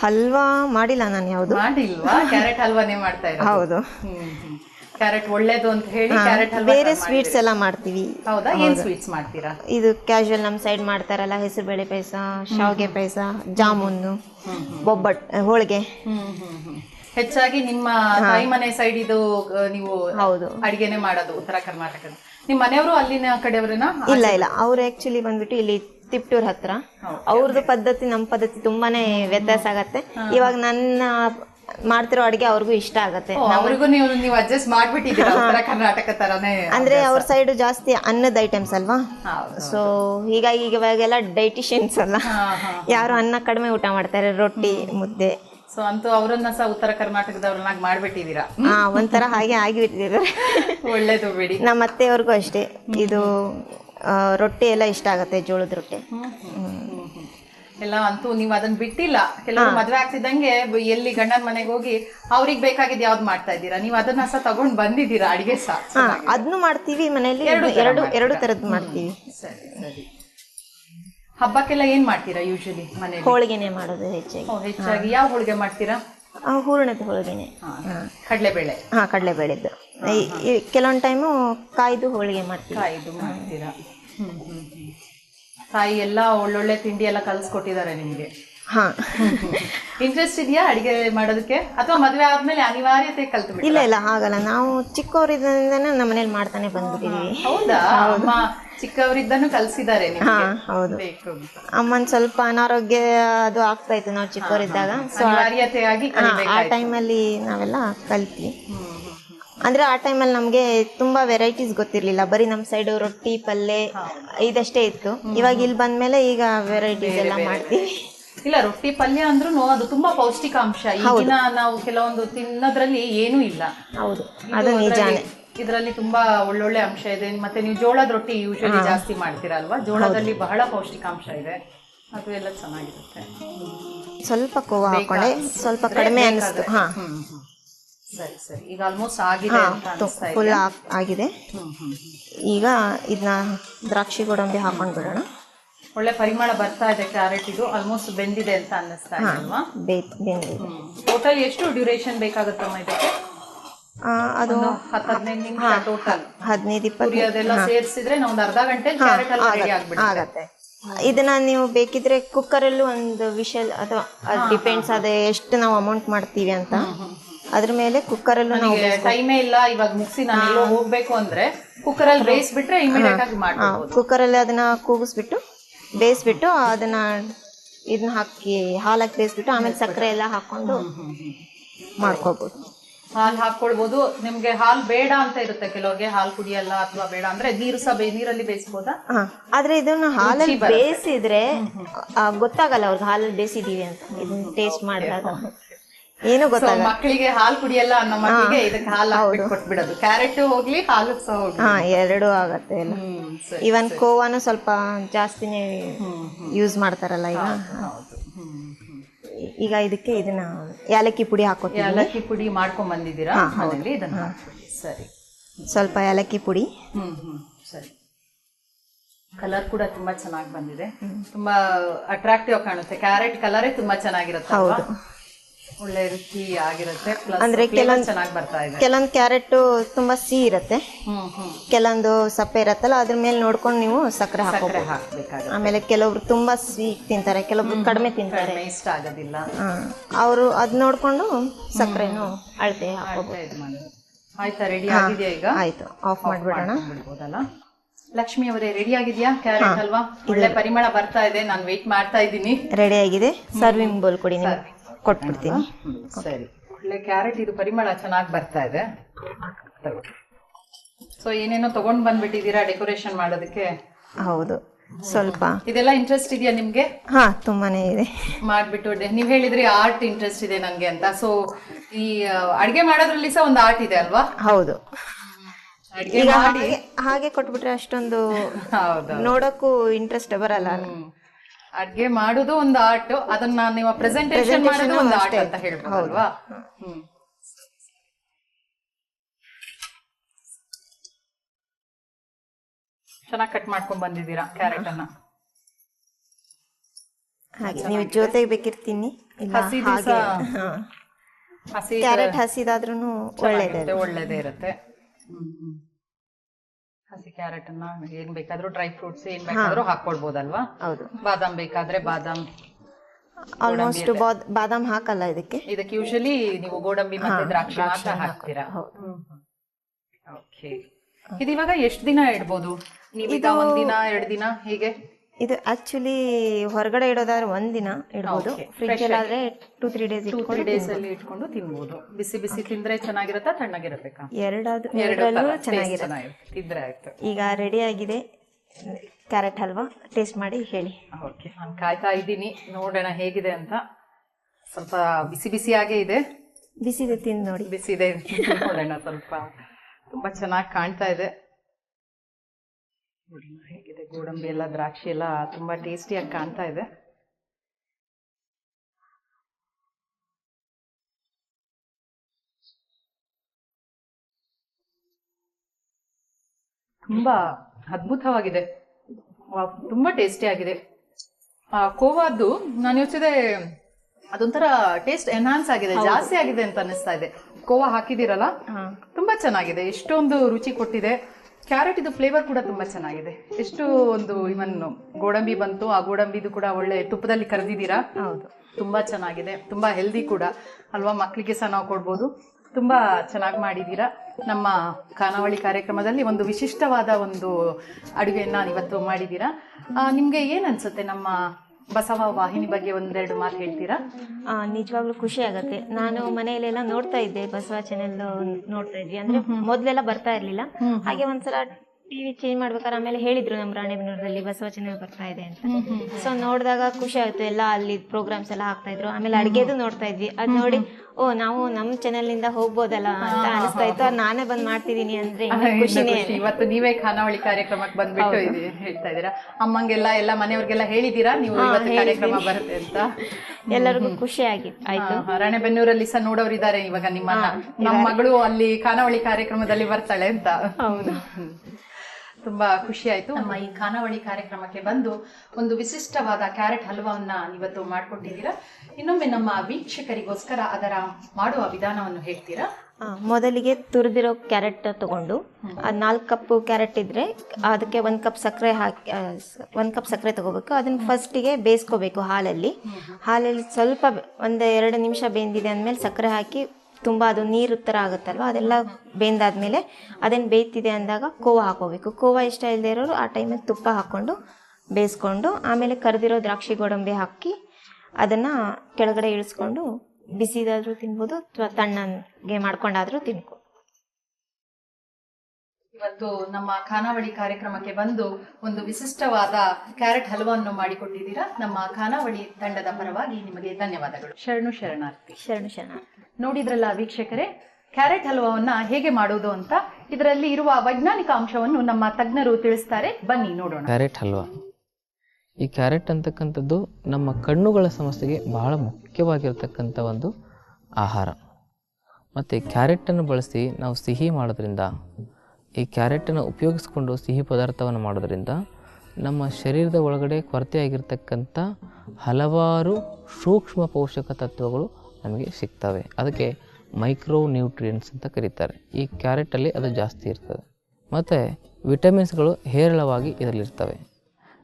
ಹಲ್ವಾ ಮಾಡಿಲ್ಲ ನಾನು ಯಾವುದು? ಮಾಡಿಲ್ವಾ? ಕ್ಯಾರೆಟ್ ಹಲ್ವಾನೇ ಮಾಡ್ತಾ ಇರೋದು. ಹೌದು. ಕ್ಯಾರೆಟ್ ಒಳ್ಳೇದು ಅಂತ ಹೇಳಿ ಕ್ಯಾರೆಟ್ ಹಲ್ವಾ ಬೇರೆ ಸ್ವೀಟ್ಸ್ ಎಲ್ಲ ಮಾಡ್ತೀವಿ. ಹೌದಾ? ಏನ್ ಸ್ವೀಟ್ಸ್ ಮಾಡ್ತೀರಾ? ಇದು ಕ್ಯಾಶುವಲ್ ನಮ್ಮ ಸೈಡ್ ಮಾಡ್ತಾರಲ್ಲ ಹೆಸರುಬೇಳೆ ಪಾಯಸ ಶಾವಿಗೆ ಪಾಯಸ ಜಾಮೂನು ಬೊಬ್ಬಟ್ ಹೋಳಿಗೆ. ಹೆಚ್ಚಾಗಿ ನಿಮ್ಮ ತಾಯಿ ಮನೆ ಸೈಡ್ ಇದು ನೀವು ಹೌದು. ಅಡಿಗೆನೆ ಮಾಡೋದು ಉತ್ತರ ಕರ್ನಾಟಕದ. ನಿಮ್ಮ ಮನೆಯವರು ಅಲ್ಲಿನ ಕಡೆಯವರೇನಾ? ಇಲ್ಲ ಇಲ್ಲ. ಅವ್ರು ಆಕ್ಚುಲಿ ಬಂದ್ಬಿಟ್ಟು ಇಲ್ಲಿ ತಿಪ್ಟೂರ್ ಹತ್ರ. ಅವ್ರದ್ದು ಪದ್ಧತಿ ನಮ್ಮ ಪದ್ಧತಿ ತುಂಬಾನೇ ವ್ಯತ್ಯಾಸ ಆಗತ್ತೆ. ಇವಾಗ ನನ್ನ ಮಾಡ್ತಿರೋ ಅಡಿಗೆ ಅವ್ರಿಗೂ ಇಷ್ಟ ಆಗತ್ತೆ. ಓ, ಅವ್ರಿಗೂ ನೀವು ನೀವು ಅಡ್ಜಸ್ಟ್ ಮಾಡ್ಬಿಟ್ಟಿದ್ದೀರಾ ಉತ್ತರ ಕರ್ನಾಟಕ ತರನೇ ಅಂದ್ರೆ ಅವ್ರ ಸೈಡ್ ಜಾಸ್ತಿ ಅನ್ನದ ಐಟಮ್ಸ್ ಅಲ್ವಾ. ಸೊ ಹೀಗಾಗಿ ಇವಾಗೆಲ್ಲ ಡೈಟಿಷಿಯನ್ಸ್ ಅಲ್ಲ. ಯಾರು ಅನ್ನ ಕಡಿಮೆ ಊಟ ಮಾಡ್ತಾರೆ ರೊಟ್ಟಿ ಮುದ್ದೆ. ಸೊ ಅಂತೂ ಅವರನ್ನ ಸಹ ಉತ್ತರ ಕರ್ನಾಟಕದವ್ರನ್ನಾಗಿ ಮಾಡ್ಬಿಟ್ಟಿದ್ದೀರಾ? ಹಾ ಒಂಥರ ಹಾಗೆ ಆಗಿಬಿಟ್ಟಿದ್ದಾರೆ. ಒಳ್ಳೇದು ಬಿಡಿ. ನಮ್ಮ ಅತ್ತೆಯವ್ರಿಗೂ ಅಷ್ಟೇ ಇದು ರೊಟ್ಟಿ ಎಲ್ಲ ಇಷ್ಟ ಆಗುತ್ತೆ ಜೋಳದ ರೊಟ್ಟಿ. ಎಲ್ಲ ಅಂತೂ ನೀವು ಅದನ್ನ ಬಿಟ್ಟಿಲ್ಲ. ಕೆಲವರು ಮದ್ವೆ ಆಗ್ತಿದ್ದಂಗೆ ಎಲ್ಲಿ ಗಂಡನ ಮನೆಗೆ ಹೋಗಿ ಅವ್ರಿಗೆ ಬೇಕಾಗಿದ್ ಯಾವ್ದು ಮಾಡ್ತಾ ಇದ್ದೀರಾ? ನೀವು ಅದನ್ನ ಸಹ ತಗೊಂಡ್ ಬಂದಿದ್ದೀರಾ ಅಡಿಗೆ ಸಹ? ಅದನ್ನು ಮಾಡ್ತೀವಿ ಮನೆಯಲ್ಲಿ. ಎರಡು ಎರಡು? ಎರಡು ತರದ್ ಮಾಡ್ತೀವಿ. ಸರಿ ಸರಿ. ಹಬ್ಬಕ್ಕೆಲ್ಲ ಏನ್ ಮಾಡ್ತೀರಾ ಯೂಶಲಿ ಮನೆ ಹೋಳಿಗೆನೆ ಮಾಡೋದು ಹೆಚ್ಚಾಗಿ. ಹೆಚ್ಚಾಗಿ. ಯಾವ ಹೋಳಿಗೆ ಮಾಡ್ತೀರಾ? ಹೂರಣದ ಹೋಳಿಗೆನೆ. ಕಡಲೆಬೇಳೆ. ಹಾ ಕಡಲೆ ಬೇಳೆದ್ದು ಕೆಲವೊಂದು ಟೈಮು ಕಾಯ್ದು ಹೋಳಿಗೆ ಮಾಡ್ತೀವಿ. ಕಾಯ್ದು ಮಾಡ್ತೀರಾ? ಹ್ಮ್ ಹ್ಮ್ ಹ್ಮ್ ತಾಯಿ ಎಲ್ಲ ಒಳ್ಳೊಳ್ಳೆ ತಿಂಡಿ ಎಲ್ಲ ಕಲ್ಸ್ಕೊಟ್ಟಿದ್ದಾರೆ ನಿಮಗೆ? ಹಾ. ಇಂಟ್ರೆಸ್ಟ್ ಇದೆಯಾ ಅಡಿಗೆ ಮಾಡೋದಕ್ಕೆ? ಅಥವಾ ಮದುವೆ ಆದಮೇಲೆ ಅನಿವಾರ್ಯತೆ ಕಲ್ತು ಇಲ್ಲ ಇಲ್ಲ ಹಾಗಲ್ಲ. ನಾವು ಚಿಕ್ಕವರಿದ್ದಾನೆ ನಮ್ಮ ಮನೇಲಿ ಮಾಡ್ತಾನೆ ಬಂದಿದ್ದೀವಿ ಹೌದಾ? ಅಮ್ಮ ಕಲ್ಸಿದ್ದಾರೆ ಹಾ ನಿಮ್ಗೆ ಹೌದು. ಬೇಕು. ಅಂತ. ಅಮ್ಮನ್ ಸ್ವಲ್ಪ ಅನಾರೋಗ್ಯ ಅದು ಆಗ್ತಾ ಇತ್ತು ನಾವು ಚಿಕ್ಕವರಿದ್ದಾಗ. ಸೊ ಅನಿವಾರ್ಯತೆಯಾಗಿ ಆ ಕಲಿಬೇಕಾಯ್ತು ಟೈಮಲ್ಲಿ ನಾವೆಲ್ಲ ಕಲ್ತ್ವಿ. ಹ್ಮ್. ಅಂದ್ರೆ ಆ ಟೈಮಲ್ಲಿ ನಮಗೆ ತುಂಬಾ ವೆರೈಟೀಸ್ ಗೊತ್ತಿರ್ಲಿಲ್ಲ. ಬರೀ ನಮ್ಮ ಸೈಡ್ ರೊಟ್ಟಿ ಪಲ್ಯ ಇದಷ್ಟೇ ಇತ್ತು. ಇವಾಗ ಇಲ್ಲಿ ಬಂದ್ಮೇಲೆ ಈಗ ವೆರೈಟೀಸ್ ಎಲ್ಲ ಮಾಡ್ತೀವಿ. ಇಲ್ಲ ರೊಟ್ಟಿ ಪಲ್ಯ ಅಂದ್ರೂ ಅದು ತುಂಬಾ ಪೌಷ್ಟಿಕಾಂಶ. ಈಗಿನ ನಾವು ಕೆಲವೊಂದು ತಿನ್ನೋದ್ರಲ್ಲಿ ಏನೂ ಇಲ್ಲ. ಹೌದು. ಅದು ನಿಜಾನೇ. ಇದರಲ್ಲಿ ತುಂಬಾ ಒಳ್ಳೊಳ್ಳೆ ಅಂಶ ಇದೆ. ಮತ್ತೆ ನೀವು ಜೋಳದ ರೊಟ್ಟಿ ಯೂಶಲಿ ಜಾಸ್ತಿ ಮಾಡ್ತೀರಲ್ವಾ? ಜೋಳದಲ್ಲಿ ಬಹಳ ಪೌಷ್ಟಿಕಾಂಶ ಇದೆ. ಅದು ಎಲ್ಲ ಚೆನ್ನಾಗಿರುತ್ತೆ. ಸ್ವಲ್ಪ ಕೋವಾ ಹಾಕೊಂಡೆ. ಸ್ವಲ್ಪ ಕಡಿಮೆ ಅನಿಸ್ತು. ಹಾ. ಹ್ಮ್, ಹ್ಮ್. ಸರಿ ಸರಿ. ಈಗ ಆಲ್ಮೋಸ್ಟ್ ಆಗಿದೆ ಫುಲ್ ಆಗಿದೆ. ಈಗ ಇದನ್ನ ದ್ರಾಕ್ಷಿ ಗೋಡಂಬಿ ಹಾಕೊಂಡ್ ಬಿಡೋಣ. ಒಳ್ಳೆ ಪರಿಮಳ ಬರ್ತಾ ಇದೆ ಕ್ಯಾರೆಟ್ ಇದು. ಆಲ್ಮೋಸ್ಟ್ ಬೆಂದಿದೆ ಅಂತ ಅನ್ನಿಸ್ತಾ ಇದೆ ಅಲ್ವಾ? ಬೆಂದಿದೆ. ಟೋಟಲ್ ಎಷ್ಟು ಡ್ಯೂರೇಷನ್ ಬೇಕಾಗುತ್ತಮ್ಮ ಇದಕ್ಕೆ? ಆ, ಅದು ಹದಿನೈದು ನಿಮಿಷ ಟೋಟಲ್ ಹದಿನೈದು ಇಪ್ಪತ್ತು ಅದೆಲ್ಲ ಸೇರಿಸಿದ್ರೆ ನಾವು ಒಂದು ಅರ್ಧ ಗಂಟೆ ಕ್ಯಾರೆಟ್ ಎಲ್ಲ ರೆಡಿ ಆಗ್ಬಿಡುತ್ತೆ. ಇದನ್ನ ನೀವು ಬೇಕಿದ್ರೆ ಕುಕ್ಕರಲ್ಲೂ ಒಂದು ವಿಷಲ್ ಅಥವಾ ಡಿಪೆಂಡ್ಸ್ ಅದೇ ಎಷ್ಟು ನಾವು ಅಮೌಂಟ್ ಮಾಡ್ತೀವಿ ಅಂತ. ಅದ್ರ ಮೇಲೆ ಕುಕ್ಕರಲ್ಲೂ ನಾವು ಟೈಮೇ ಇಲ್ಲ. ಇವಾಗ ಮಿಕ್ಸಿ ನಾನು ಎಲ್ಲೋ ಹೋಗ್ಬೇಕು ಅಂದ್ರೆ ಕುಕ್ಕರ್ ಅಲ್ಲಿ ಬೇಯಿಸ್ಬಿಟ್ರೆ ಇಮಿಡಿಯೇಟ್ ಆಗಿ ಮಾಡ್ಬೋದು ಕುಕ್ಕರಲ್ಲಿ ಅದನ್ನ ಕೂಗಿಸ್ಬಿಟ್ಟು ಬೇಯಿಸ್ಬಿಟ್ಟು ಅದನ್ನ ಇದನ್ನ ಹಾಕಿ ಹಾಲಾಕಿ ಬೇಯಿಸ್ಬಿಟ್ಟು ಆಮೇಲೆ ಸಕ್ಕರೆ ಎಲ್ಲ ಹಾಕೊಂಡು ಮಾಡ್ಕೋಬಹುದು ಹಾಲು ಹಾಕೊಳ್ಬಹುದು ನಿಮ್ಗೆ ಹಾಲು ಬೇಡ ಅಂತ ಇರುತ್ತೆ. ಕೆಲವ್ರಿಗೆ ಹಾಲು ಕುಡಿಯಲ್ಲ ಅಥವಾ ಬೇಡ ಅಂದ್ರೆ ನೀರು ಸಹ ನೀರಲ್ಲಿ ಬೇಯಿಸಬಹುದಾ ಆದ್ರೆ ಇದನ್ನ ಹಾಲಲ್ಲಿ ಬೇಯಿಸಿದ್ರೆ ಗೊತ್ತಾಗಲ್ಲ ಅವ್ರಿಗೆ ಹಾಲಲ್ಲಿ ಬೇಯಿಸಿದೀವಿ ಅಂತ. ಇದನ್ನ ಟೇಸ್ಟ್ ಮಾಡಿದಾಗ. ಏನು ಗೊತ್ತಿಲ್ಲ ಮಕ್ಕಳಿಗೆ ಹಾಲು ಕುಡಿಯಲ್ಲ ಅನ್ನೋ ಮಕ್ಕಳಿಗೆ ಇದಕ್ಕೆ ಹಾಲು ಹಾಕ್ಬಿಟ್ಟು ಕೊಟ್ಬಿಡೋದು. ಕ್ಯಾರೆಟ್ ಹೋಗ್ಲಿ ಹಾಲು ಸಹ ಹೋಗ್ಲಿ. ಹಾ ಎರಡು ಆಗತ್ತೆ ಎಲ್ಲ. ಇವನ್ ಕೋವಾನು ಸ್ವಲ್ಪ ಜಾಸ್ತಿನೇ ಯೂಸ್ ಮಾಡ್ತಾರಲ್ಲ ಈಗ. ಹೌದು. ಈಗ ಇದಕ್ಕೆ ಇದನ್ನ ಏಲಕ್ಕಿ ಪುಡಿ ಹಾಕೋತೀವಿ. ಏಲಕ್ಕಿ ಪುಡಿ ಮಾಡ್ಕೊಂಡ್ ಬಂದಿದ್ದೀರಾ? ಇದನ್ನ. ಸರಿ. ಸ್ವಲ್ಪ ಏಲಕ್ಕಿ ಪುಡಿ. ಹ್ಮ್ ಹ್ಮ್. ಸರಿ. ಕಲರ್ ಕೂಡ ತುಂಬಾ ಚೆನ್ನಾಗಿ ಬಂದಿದೆ. ತುಂಬಾ ಅಟ್ರಾಕ್ಟಿವ್ ಕಾಣುತ್ತೆ. ಕ್ಯಾರೆಟ್ ಕಲರೇ ತುಂಬಾ ಚೆನ್ನಾಗಿರುತ್ತೆ ಅಲ್ವಾ? ಒಳ್ಳೆ ರುಚಿ ಆಗಿರುತ್ತೆ ಅಂದ್ರೆ ಕೆಲವೊಂದು ಚೆನ್ನಾಗಿ ಬರ್ತಾ ಇದೆ. ಕೆಲವೊಂದು ಕ್ಯಾರೆಟ್ ತುಂಬಾ ಸಿಹಿ ಇರುತ್ತೆ. ಕೆಲವೊಂದು ಸಪ್ಪೆ ಇರತ್ತಲ್ಲ ಅದ್ರ ಮೇಲೆ ನೋಡ್ಕೊಂಡು ನೀವು ಸಕ್ಕರೆ ಹಾಕೋ ಸಕ್ಕರೆ ಹಾಕ್ಬೇಕಾಗುತ್ತೆ. ಆಮೇಲೆ ಕೆಲವೊಬ್ರು ತುಂಬಾ ಸ್ವೀಟ್ ತಿಂತಾರೆ ಕೆಲವೊಬ್ರು ಕಡಿಮೆ ತಿಂತಾರೆ. ಇಷ್ಟ ಆಗೋದಿಲ್ಲ. ಅವರು ಅದ್ ನೋಡ್ಕೊಂಡು ಸಕ್ಕರೆನು ಅಳತೆ. ಆಯ್ತಾ ರೆಡಿ ಆಗಿದೆಯಾ ಈಗ? ಆಯ್ತು ಆಫ್ ಮಾಡ್ಬಿಡೋಣ. ಲಕ್ಷ್ಮಿ ಅವರೇ ರೆಡಿ ಆಗಿದ್ಯಾ? ಕ್ಯಾರೆಟ್ ಅಲ್ವಾ? ಒಳ್ಳೆ ಪರಿಮಳ ಬರ್ತಾ ಇದೆ ನಾನು ವೇಟ್ ಮಾಡ್ತಾ ಇದ್ದೀನಿ. ರೆಡಿ ಆಗಿದೆ. ಸರ್ವಿಂಗ್ ಬೋಲ್ ಕೊಡಿ ನೀವು. ಕೊಟ್ಬಿಡ್ತೀನಿ. ಸರಿ. ಒಳ್ಳೆ ಕ್ಯಾರೆಟ್ ಇದು ಪರಿಮಳ ಚೆನ್ನಾಗಿ ಬರ್ತಾ ಇದೆ. ಸೊ ಏನೇನೋ ತಗೊಂಡ್ ಬಂದ್ಬಿಟ್ಟಿದ್ದೀರಾ ಡೆಕೋರೇಷನ್ ಮಾಡೋದಕ್ಕೆ? ಹೌದು. ಸ್ವಲ್ಪ. ಇದೆಲ್ಲ ಇಂಟ್ರೆಸ್ಟ್ ಇದೆಯಾ ನಿಮ್ಗೆ? ಹಾ ತುಂಬಾನೇ ಇದೆ. ಮಾಡ್ಬಿಟ್ಟು ನೀವ್ ಹೇಳಿದ್ರಿ ಆರ್ಟ್ ಇಂಟ್ರೆಸ್ಟ್ ಇದೆ ನಂಗೆ ಅಂತ. ಸೊ ಈ ಅಡಿಗೆ ಮಾಡೋದ್ರಲ್ಲಿ ಸಹ ಒಂದು ಆರ್ಟ್ ಇದೆ ಅಲ್ವಾ? ಹೌದು. ಅಡ್ಗೆ ಮಾಡಿ. ಹಾಗೆ ಕೊಟ್ಬಿಟ್ರೆ ಅಷ್ಟೊಂದು ನೋಡಕ್ಕೂ ಇಂಟ್ರೆಸ್ಟ್ ಬರಲ್ಲ. ಅಡ್ಗೆ ಮಾಡುದು ಒಂದು ಆರ್ಟ್ ಅದನ್ನ ನೀವು ಪ್ರೆಸೆಂಟೇಷನ್ ಮಾಡೋದು ಒಂದು ಆರ್ಟ್ ಅಂತ ಹೇಳ್ಬೋದಲ್ವಾ? ಹ್ಮ್. ಚೆನ್ನಾಗಿ ಕಟ್ ಮಾಡ್ಕೊಂಡ್ ಬಂದಿದ್ದೀರಾ ಕ್ಯಾರೆಟ್ ಅನ್ನ? ಹಾಗೆ ನೀವು ಜೊತೆಗೆ ಬೇಕಿರ್ತೀನಿ. ಹಸಿ ಹಸಿ ಕ್ಯಾರೆಟ್ ಹಸಿದಾದ್ರೂ ಒಳ್ಳೇದೇ ಒಳ್ಳೇದೇ ಇರುತ್ತೆ. ಹ್ಮ್, ಹ್ಮ್. ಹಸಿ ಕ್ಯಾರೆಟ್ ಅನ್ನ ಏನ್ ಬೇಕಾದ್ರೂ ಡ್ರೈ ಫ್ರೂಟ್ಸ್ ಏನ್ ಬೇಕಾದ್ರೂ ಹಾಕೊಳ್ಬೋದಲ್ವಾ ಹೌದು. ಬಾದಾಮ್ ಬೇಕಾದ್ರೆ ಬಾದಾಮ್ ಆಲ್ಮೋಸ್ಟ್ ಬಾದಾಮ್ ಹಾಕಲ್ಲ ಇದಕ್ಕೆ? ಇದಕ್ಕೆ ಯೂಶಲಿ ನೀವು ಗೋಡಂಬಿ ಮತ್ತೆ ದ್ರಾಕ್ಷಿ ಮಾತ್ರ ಹಾಕ್ತೀರಾ? ಓಕೆ ಇದು ಇವಾಗ ಎಷ್ಟು ದಿನ ಇಡ್ಬೋದು? ನೀವು ಒಂದ್ ದಿನ ಎರಡು ದಿನ ಹೀಗೆ? ಇದು ಆಕ್ಚುಲಿ ಹೊರಗಡೆ ಇಡೋದಾದ್ರೆ ಒಂದಿನ ಇಡಬಹುದು ಫ್ರಿಜ್ ಆದ್ರೆ two three days two three days ಅಲ್ಲಿ ಇಟ್ಕೊಂಡು ತಿನ್ಬೋದು. ಬಿಸಿ ಬಿಸಿ ತಿಂದ್ರೆ ಚೆನ್ನಾಗಿರುತ್ತಾ ತಣ್ಣಗಿರಬೇಕಾ? ಎರಡಾದ ಎರಡು ಎರಡರಲ್ಲೂ ಚೆನ್ನಾಗಿರುತ್ತೆ. ತಿಂದ್ರೆ ಆಯ್ತು. ಈಗ ರೆಡಿ ಆಗಿದೆ. ಕ್ಯಾರೆಟ್ ಹಲ್ವಾ. ಟೇಸ್ಟ್ ಮಾಡಿ ಹೇಳಿ. ಓಕೆ ನಾನು ಕಾಯ್ತಾ ಇದ್ದೀನಿ. ನೋಡೋಣ ಹೇಗಿದೆ ಅಂತ. ಸ್ವಲ್ಪ ಬಿಸಿ ಆಗೇ ಇದೆ. ಬಿಸಿದೆ ತಿಂದು ನೋಡಿ. ಬಿಸಿ ಇದೆ ನೋಡೋಣ ಸ್ವಲ್ಪ. ತುಂಬಾ ಚೆನ್ನಾಗಿ ಕಾಣ್ತಾ ಇದೆ. ಹೇಗಿದೆ? ಗೋಡಂಬಿ ಎಲ್ಲ ದ್ರಾಕ್ಷಿ ಎಲ್ಲ ತುಂಬಾ ಟೇಸ್ಟಿಯಾಗಿ ಕಾಣ್ತಾ ಇದೆ. ತುಂಬಾ ಅದ್ಭುತವಾಗಿದೆ. ತುಂಬಾ ಟೇಸ್ಟಿ ಆಗಿದೆ. ಆ ಕೋವಾದ್ದು ನಾನು ಯೋಚಿಸಿದೆ ಅದೊಂಥರ ಟೇಸ್ಟ್ ಎನ್ಹಾನ್ಸ್ ಆಗಿದೆ ಜಾಸ್ತಿ ಆಗಿದೆ ಅಂತ ಅನಿಸ್ತಾ ಇದೆ. ಕೋವಾ ಹಾಕಿದಿರಲ್ಲ ತುಂಬಾ ಚೆನ್ನಾಗಿದೆ. ಎಷ್ಟೊಂದು ರುಚಿ ಕೊಟ್ಟಿದೆ. ಕ್ಯಾರೆಟ್ ಇದು ಫ್ಲೇವರ್ ಕೂಡ ತುಂಬಾ ಚೆನ್ನಾಗಿದೆ. ಎಷ್ಟು ಒಂದು ಇವನ್ ಗೋಡಂಬಿ ಬಂತು ಆ ಗೋಡಂಬಿದು ಕೂಡ ಒಳ್ಳೆ ತುಪ್ಪದಲ್ಲಿ ಕರೆದಿದ್ದೀರಾ? ಹೌದು. ತುಂಬಾ ಚೆನ್ನಾಗಿದೆ. ತುಂಬಾ ಹೆಲ್ದಿ ಕೂಡ. ಅಲ್ವಾ? ಮಕ್ಕಳಿಗೆ ಸಹ ನಾವು ಕೊಡ್ಬೋದು. ತುಂಬಾ ಚೆನ್ನಾಗಿ ಮಾಡಿದ್ದೀರಾ? ನಮ್ಮ ಖಾನಾವಳಿ ಕಾರ್ಯಕ್ರಮದಲ್ಲಿ ಒಂದು ವಿಶಿಷ್ಟವಾದ ಒಂದು ಅಡುಗೆಯನ್ನ ಇವತ್ತು ಮಾಡಿದ್ದೀರಾ. ನಿಮಗೆ ನಿಮ್ಗೆ ಏನ್ ಅನ್ಸುತ್ತೆ ನಮ್ಮ ಬಸವ ವಾಹಿನಿ ಬಗ್ಗೆ ಒಂದೆರಡು ಮಾತು ಹೇಳ್ತೀರಾ? ನಿಜವಾಗ್ಲೂ ಖುಷಿ ಆಗತ್ತೆ. ನಾನು ಮನೆಯಲ್ಲೆಲ್ಲ ನೋಡ್ತಾ ಇದ್ದೆ ಬಸವ ಚಾನೆಲ್ ನೋಡ್ತಾ ಇದ್ವಿ. ಅಂದ್ರೆ ಮೊದ್ಲೆಲ್ಲ ಬರ್ತಾ ಇರ್ಲಿಲ್ಲ. ಹಾಗೆ ಒಂದ್ಸಲ ಟಿವಿ ಚೇಂಜ್ ಮಾಡ್ಬೇಕಾದ್ರೆ ಆಮೇಲೆ ಹೇಳಿದ್ರು ನಮ್ಮ ರಾಣೆಬೆನ್ನೂರಲ್ಲಿ ಬಸವಚನ ಬರ್ತಾ ಇದೆ ಅಂತ. ಸೊ ನೋಡಿದಾಗ ಖುಷಿ ಆಯ್ತು ಎಲ್ಲ ಅಲ್ಲಿ ಪ್ರೋಗ್ರಾಮ್ಸ್ ಎಲ್ಲ ಹಾಕ್ತಾ ಇದ್ರು. ಆಮೇಲೆ ಅಡಿಗೆದು ನೋಡ್ತಾ ಇದ್ವಿ. ಅದ್ ನೋಡಿ ಓ ನಾವು ನಮ್ಮ ಚಾನೆಲ್ನಿಂದ ಹೋಗ್ಬೋದಲ್ಲ ಅಂತ ಅನಿಸ್ತಾ ಇತ್ತು. ನಾನೇ ಬಂದ್ ಮಾಡ್ತಿದೀನಿ ಅಂದ್ರೆ ಖುಷಿನೇ ಖುಷಿ. ಇವತ್ತು ನೀವೇ ಖಾನಾವಳಿ ಕಾರ್ಯಕ್ರಮಕ್ಕೆ ಬಂದ್ಬಿಟ್ಟು ಹೇಳ್ತಾ ಇದ್ದೀರಾ? ಅಮ್ಮಂಗೆಲ್ಲ ಎಲ್ಲ ಮನೆಯವ್ರಿಗೆಲ್ಲ ಹೇಳಿದೀರಾ ನೀವು ಇವತ್ತು ಕಾರ್ಯಕ್ರಮ ಬರುತ್ತೆ ಅಂತ. ಎಲ್ಲರಿಗೂ ಖುಷಿ ಆಗಿ ಆಯ್ತು. ರಾಣೆ ರಾಣೆಬೆನ್ನೂರಲ್ಲಿ ಸಹ ನೋಡೋರಿದ್ದಾರೆ ಇವಾಗ ನಿಮ್ಮ ನಮ್ಮ ಮಗಳು ಅಲ್ಲಿ ಖಾನಾವಳಿ ಕಾರ್ಯಕ್ರಮದಲ್ಲಿ ಬರ್ತಾಳೆ ಅಂತ. ಹೌದು. ತುಂಬಾ ಖುಷಿ ಆಯ್ತು. ನಮ್ಮ ಈ ಖಾನಾವಳಿ ಕಾರ್ಯಕ್ರಮಕ್ಕೆ ಬಂದು ಒಂದು ವಿಶಿಷ್ಟವಾದ ಕ್ಯಾರೆಟ್ ಹಲ್ವಾವನ್ನ ಇವತ್ತು ಮಾಡ್ಕೊಟ್ಟಿದ್ದೀರಾ. ಇನ್ನೊಮ್ಮೆ ನಮ್ಮ ವೀಕ್ಷಕರಿಗೋಸ್ಕರ ಅದರ ಮಾಡುವ ವಿಧಾನವನ್ನು ಹೇಳ್ತೀರಾ? ಮೊದಲಿಗೆ ತುರಿದಿರೋ ಕ್ಯಾರೆಟ್ ತಗೊಂಡು ಅದು ನಾಲ್ಕು ಕಪ್ ಕ್ಯಾರೆಟ್ ಇದ್ರೆ ಅದಕ್ಕೆ ಒಂದು ಕಪ್ ಸಕ್ಕರೆ ಹಾಕಿ ಒಂದು ಕಪ್ ಸಕ್ಕರೆ ತಗೋಬೇಕು. ಅದನ್ನ ಫಸ್ಟಿಗೆ ಬೇಯಿಸ್ಕೋಬೇಕು ಹಾಲಲ್ಲಿ. ಹಾಲಲ್ಲಿ ಸ್ವಲ್ಪ ಒಂದು ಎರಡು ನಿಮಿಷ ಬೆಂದಿದೆ ಅಂದಮೇಲೆ ಸಕ್ಕರೆ ಹಾಕಿ ತುಂಬ ಅದು ನೀರು ಥರ ಆಗುತ್ತಲ್ವ? ಅದೆಲ್ಲ ಬೆಂದಾದ್ಮೇಲೆ ಅದೇನು ಬೇಯ್ತಿದೆ ಅಂದಾಗ ಕೋವಾ ಹಾಕೋಬೇಕು ಕೋವಾ ಇಷ್ಟ ಇಲ್ಲದೆ ಇರೋರು ಆ ಟೈಮಲ್ಲಿ ತುಪ್ಪ ಹಾಕ್ಕೊಂಡು ಬೇಯಿಸ್ಕೊಂಡು ಆಮೇಲೆ ಕರೆದಿರೋ ದ್ರಾಕ್ಷಿ ಗೋಡಂಬಿ ಹಾಕಿ ಅದನ್ನು ಕೆಳಗಡೆ ಇಳಿಸ್ಕೊಂಡು ಬಿಸಿದಾದರೂ ತಿನ್ಬೋದು ಅಥವಾ ತಣ್ಣಗೆ ಮಾಡ್ಕೊಂಡಾದರೂ ತಿನ್ಕೊ. ಇವತ್ತು ನಮ್ಮ ಖಾನಾವಳಿ ಕಾರ್ಯಕ್ರಮಕ್ಕೆ ಬಂದು ಒಂದು ವಿಶಿಷ್ಟವಾದ ಕ್ಯಾರೆಟ್ ಹಲವನ್ನು ಮಾಡಿಕೊಟ್ಟಿದ್ದೀರಾ. ನಮ್ಮ ಖಾನಾವಳಿ ತಂಡದ ಪರವಾಗಿ ನಿಮಗೆ ಧನ್ಯವಾದಗಳು. ಶರಣು ಶರಣಾರ್ಥಿ. ಶರಣು ಶರಣ ನೋಡಿದ್ರಲ್ಲ ವೀಕ್ಷಕರೇ? ಕ್ಯಾರೆಟ್ ಹಲ್ವಾವನ್ನ ಹೇಗೆ ಮಾಡೋದು ಅಂತ ಇದರಲ್ಲಿ ಇರುವ ವೈಜ್ಞಾನಿಕ ಅಂಶವನ್ನು ನಮ್ಮ ತಜ್ಞರು ತಿಳಿಸ್ತಾರೆ. ಬನ್ನಿ ನೋಡೋಣ. ಕ್ಯಾರೆಟ್ ಹಲ್ವಾ. ಈ ಕ್ಯಾರೆಟ್ ಅಂತಕ್ಕಂಥದ್ದು ನಮ್ಮ ಕಣ್ಣುಗಳ ಸಮಸ್ಯೆಗೆ ಬಹಳ ಮುಖ್ಯವಾಗಿರ್ತಕ್ಕಂಥ ಒಂದು ಆಹಾರ. ಮತ್ತು ಕ್ಯಾರೆಟನ್ನು ಬಳಸಿ ನಾವು ಸಿಹಿ ಮಾಡೋದ್ರಿಂದ, ಈ ಕ್ಯಾರೆಟನ್ನು ಉಪಯೋಗಿಸ್ಕೊಂಡು ಸಿಹಿ ಪದಾರ್ಥವನ್ನು ಮಾಡೋದ್ರಿಂದ ನಮ್ಮ ಶರೀರದ ಒಳಗಡೆ ಕೊರತೆಯಾಗಿರ್ತಕ್ಕಂಥ ಹಲವಾರು ಸೂಕ್ಷ್ಮ ಪೋಷಕ ತತ್ವಗಳು ನಮಗೆ ಸಿಗ್ತವೆ. ಅದಕ್ಕೆ ಮೈಕ್ರೋ ನ್ಯೂಟ್ರಿಯೆಂಟ್ಸ್ ಅಂತ ಕರೀತಾರೆ. ಈ ಕ್ಯಾರೆಟಲ್ಲಿ ಅದು ಜಾಸ್ತಿ ಇರ್ತದೆ. ಮತ್ತು ವಿಟಮಿನ್ಸ್ಗಳು ಹೇರಳವಾಗಿ ಇದರಲ್ಲಿರ್ತವೆ.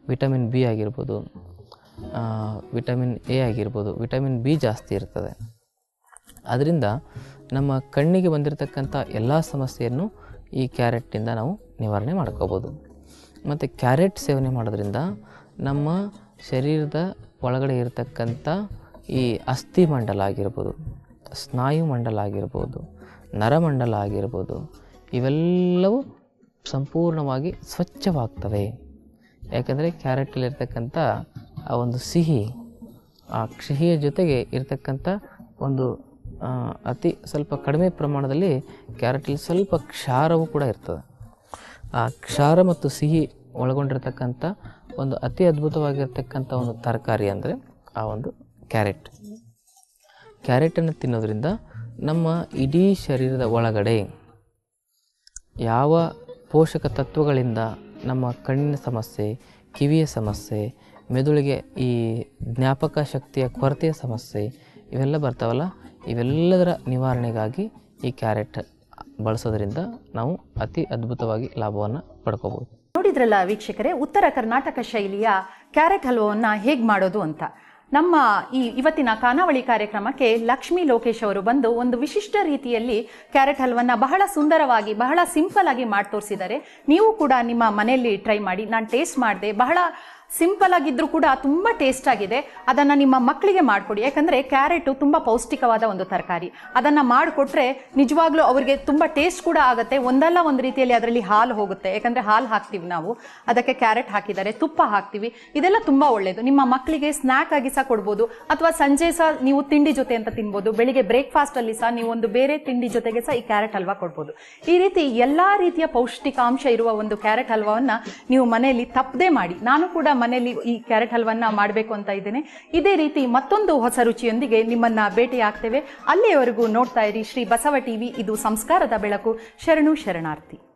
ವಿಟಮಿನ್ ಬಿ ಆಗಿರ್ಬೋದು ವಿಟಮಿನ್ ಎ ಆಗಿರ್ಬೋದು, ವಿಟಮಿನ್ ಬಿ ಜಾಸ್ತಿ ಇರ್ತದೆ. ಅದರಿಂದ ನಮ್ಮ ಕಣ್ಣಿಗೆ ಬಂದಿರತಕ್ಕಂಥ ಎಲ್ಲ ಸಮಸ್ಯೆಯನ್ನು ಈ ಕ್ಯಾರೆಟಿಂದ ನಾವು ನಿವಾರಣೆ ಮಾಡ್ಕೋಬೋದು. ಮತ್ತು ಕ್ಯಾರೆಟ್ ಸೇವನೆ ಮಾಡೋದ್ರಿಂದ ನಮ್ಮ ಶರೀರದ ಒಳಗಡೆ ಇರತಕ್ಕಂಥ ಈ ಅಸ್ಥಿ ಮಂಡಲ ಆಗಿರ್ಬೋದು, ಸ್ನಾಯು ಮಂಡಲ ಆಗಿರ್ಬೋದು ನರಮಂಡಲ ಆಗಿರ್ಬೋದು, ಇವೆಲ್ಲವೂ ಸಂಪೂರ್ಣವಾಗಿ ಸ್ವಚ್ಛವಾಗ್ತವೆ. ಯಾಕಂದರೆ ಕ್ಯಾರೆಟಲ್ಲಿರ್ತಕ್ಕಂಥ ಆ ಒಂದು ಸಿಹಿ, ಆ ಸಿಹಿಯ ಜೊತೆಗೆ ಇರತಕ್ಕಂಥ ಒಂದು ಅತಿ ಸ್ವಲ್ಪ ಕಡಿಮೆ ಪ್ರಮಾಣದಲ್ಲಿ ಕ್ಯಾರೆಟಲ್ಲಿ ಸ್ವಲ್ಪ ಕ್ಷಾರವೂ ಕೂಡ ಇರ್ತದೆ. ಆ ಕ್ಷಾರ ಮತ್ತು ಸಿಹಿ ಒಳಗೊಂಡಿರ್ತಕ್ಕಂಥ ಒಂದು ಅತಿ ಅದ್ಭುತವಾಗಿರ್ತಕ್ಕಂಥ ಒಂದು ತರಕಾರಿ ಅಂದರೆ ಆ ಒಂದು ಕ್ಯಾರೆಟ್. ಕ್ಯಾರೆಟನ್ನು ತಿನ್ನೋದ್ರಿಂದ ನಮ್ಮ ಇಡೀ ಶರೀರದ ಒಳಗಡೆ ಯಾವ ಪೋಷಕ ತತ್ವಗಳಿಂದ ನಮ್ಮ ಕಣ್ಣಿನ ಸಮಸ್ಯೆ, ಕಿವಿಯ ಸಮಸ್ಯೆ, ಮೆದುಳಿಗೆ ಈ ಜ್ಞಾಪಕ ಶಕ್ತಿಯ ಕೊರತೆಯ ಸಮಸ್ಯೆ ಇವೆಲ್ಲ ಬರ್ತಾವಲ್ಲ, ಇವೆಲ್ಲದರ ನಿವಾರಣೆಗಾಗಿ ಈ ಕ್ಯಾರೆಟ್ ಬಳಸೋದ್ರಿಂದ ನಾವು ಅತಿ ಅದ್ಭುತವಾಗಿ ಲಾಭವನ್ನು ಪಡ್ಕೋಬೋದು. ನೋಡಿದ್ರಲ್ಲ ವೀಕ್ಷಕರೇ, ಉತ್ತರ ಕರ್ನಾಟಕ ಶೈಲಿಯ ಕ್ಯಾರೆಟ್ ಹಲ್ವವನ್ನು ಹೇಗೆ ಮಾಡೋದು ಅಂತ. ನಮ್ಮ ಈ ಇವತ್ತಿನ ಖಾನಾವಳಿ ಕಾರ್ಯಕ್ರಮಕ್ಕೆ ಲಕ್ಷ್ಮೀ ಲೋಕೇಶ್ ಅವರು ಬಂದು ಒಂದು ವಿಶಿಷ್ಟ ರೀತಿಯಲ್ಲಿ ಕ್ಯಾರೆಟ್ ಹಲ್ವನ್ನ ಬಹಳ ಸುಂದರವಾಗಿ, ಬಹಳ ಸಿಂಪಲ್ ಆಗಿ ಮಾಡಿ ತೋರಿಸಿದ್ದಾರೆ ನೀವು ಕೂಡ ನಿಮ್ಮ ಮನೆಯಲ್ಲಿ ಟ್ರೈ ಮಾಡಿ. ನಾನು ಟೇಸ್ಟ್ ಮಾಡಿದೆ. ಬಹಳ ಸಿಂಪಲ್ ಆಗಿದ್ರೂ ಕೂಡ ತುಂಬ ಟೇಸ್ಟ್ ಆಗಿದೆ. ಅದನ್ನು ನಿಮ್ಮ ಮಕ್ಕಳಿಗೆ ಮಾಡಿಕೊಡಿ. ಯಾಕಂದರೆ ಕ್ಯಾರೆಟು ತುಂಬ ಪೌಷ್ಟಿಕವಾದ ಒಂದು ತರಕಾರಿ. ಅದನ್ನು ಮಾಡಿಕೊಟ್ರೆ ನಿಜವಾಗ್ಲೂ ಅವರಿಗೆ ತುಂಬ ಟೇಸ್ಟ್ ಕೂಡ ಆಗುತ್ತೆ. ಒಂದಲ್ಲ ಒಂದು ರೀತಿಯಲ್ಲಿ ಅದರಲ್ಲಿ ಹಾಲು ಹೋಗುತ್ತೆ. ಯಾಕಂದರೆ ಹಾಲು ಹಾಕ್ತೀವಿ ನಾವು. ಅದಕ್ಕೆ ಕ್ಯಾರೆಟ್ ಹಾಕಿದ್ದಾರೆ. ತುಪ್ಪ ಹಾಕ್ತೀವಿ. ಇದೆಲ್ಲ ತುಂಬ ಒಳ್ಳೆಯದು ನಿಮ್ಮ ಮಕ್ಕಳಿಗೆ ಸ್ನ್ಯಾಕ್ ಆಗಿ ಸಹ ಕೊಡ್ಬೋದು. ಅಥವಾ ಸಂಜೆ ಸಹ ನೀವು ತಿಂಡಿ ಜೊತೆ ಅಂತ ತಿನ್ಬೋದು. ಬೆಳಿಗ್ಗೆ ಬ್ರೇಕ್ಫಾಸ್ಟಲ್ಲಿ ಸಹ ನೀವು ಒಂದು ಬೇರೆ ತಿಂಡಿ ಜೊತೆಗೆ ಸಹ ಈ ಕ್ಯಾರೆಟ್ ಹಲ್ವಾ ಕೊಡ್ಬೋದು. ಈ ರೀತಿ ಎಲ್ಲ ರೀತಿಯ ಪೌಷ್ಟಿಕಾಂಶ ಇರುವ ಒಂದು ಕ್ಯಾರೆಟ್ ಹಲ್ವಾವನ್ನು ನೀವು ಮನೆಯಲ್ಲಿ ತಪ್ಪದೇ ಮಾಡಿ. ನಾನು ಕೂಡ ಮನೆಯಲ್ಲಿ ಈ ಕ್ಯಾರೆಟ್ ಹಲ್ವನ್ನ ಮಾಡಬೇಕು ಅಂತ ಇದ್ದೇನೆ. ಇದೇ ರೀತಿ ಮತ್ತೊಂದು ಹೊಸ ರುಚಿಯೊಂದಿಗೆ ನಿಮ್ಮನ್ನ ಭೇಟಿ ಆಗ್ತೇವೆ ಅಲ್ಲಿಯವರೆಗೂ ನೋಡ್ತಾ ಇರಿ ಶ್ರೀ ಬಸವ ಟಿವಿ. ಇದು ಸಂಸ್ಕಾರದ ಬೆಳಕು. ಶರಣು ಶರಣಾರ್ಥಿ.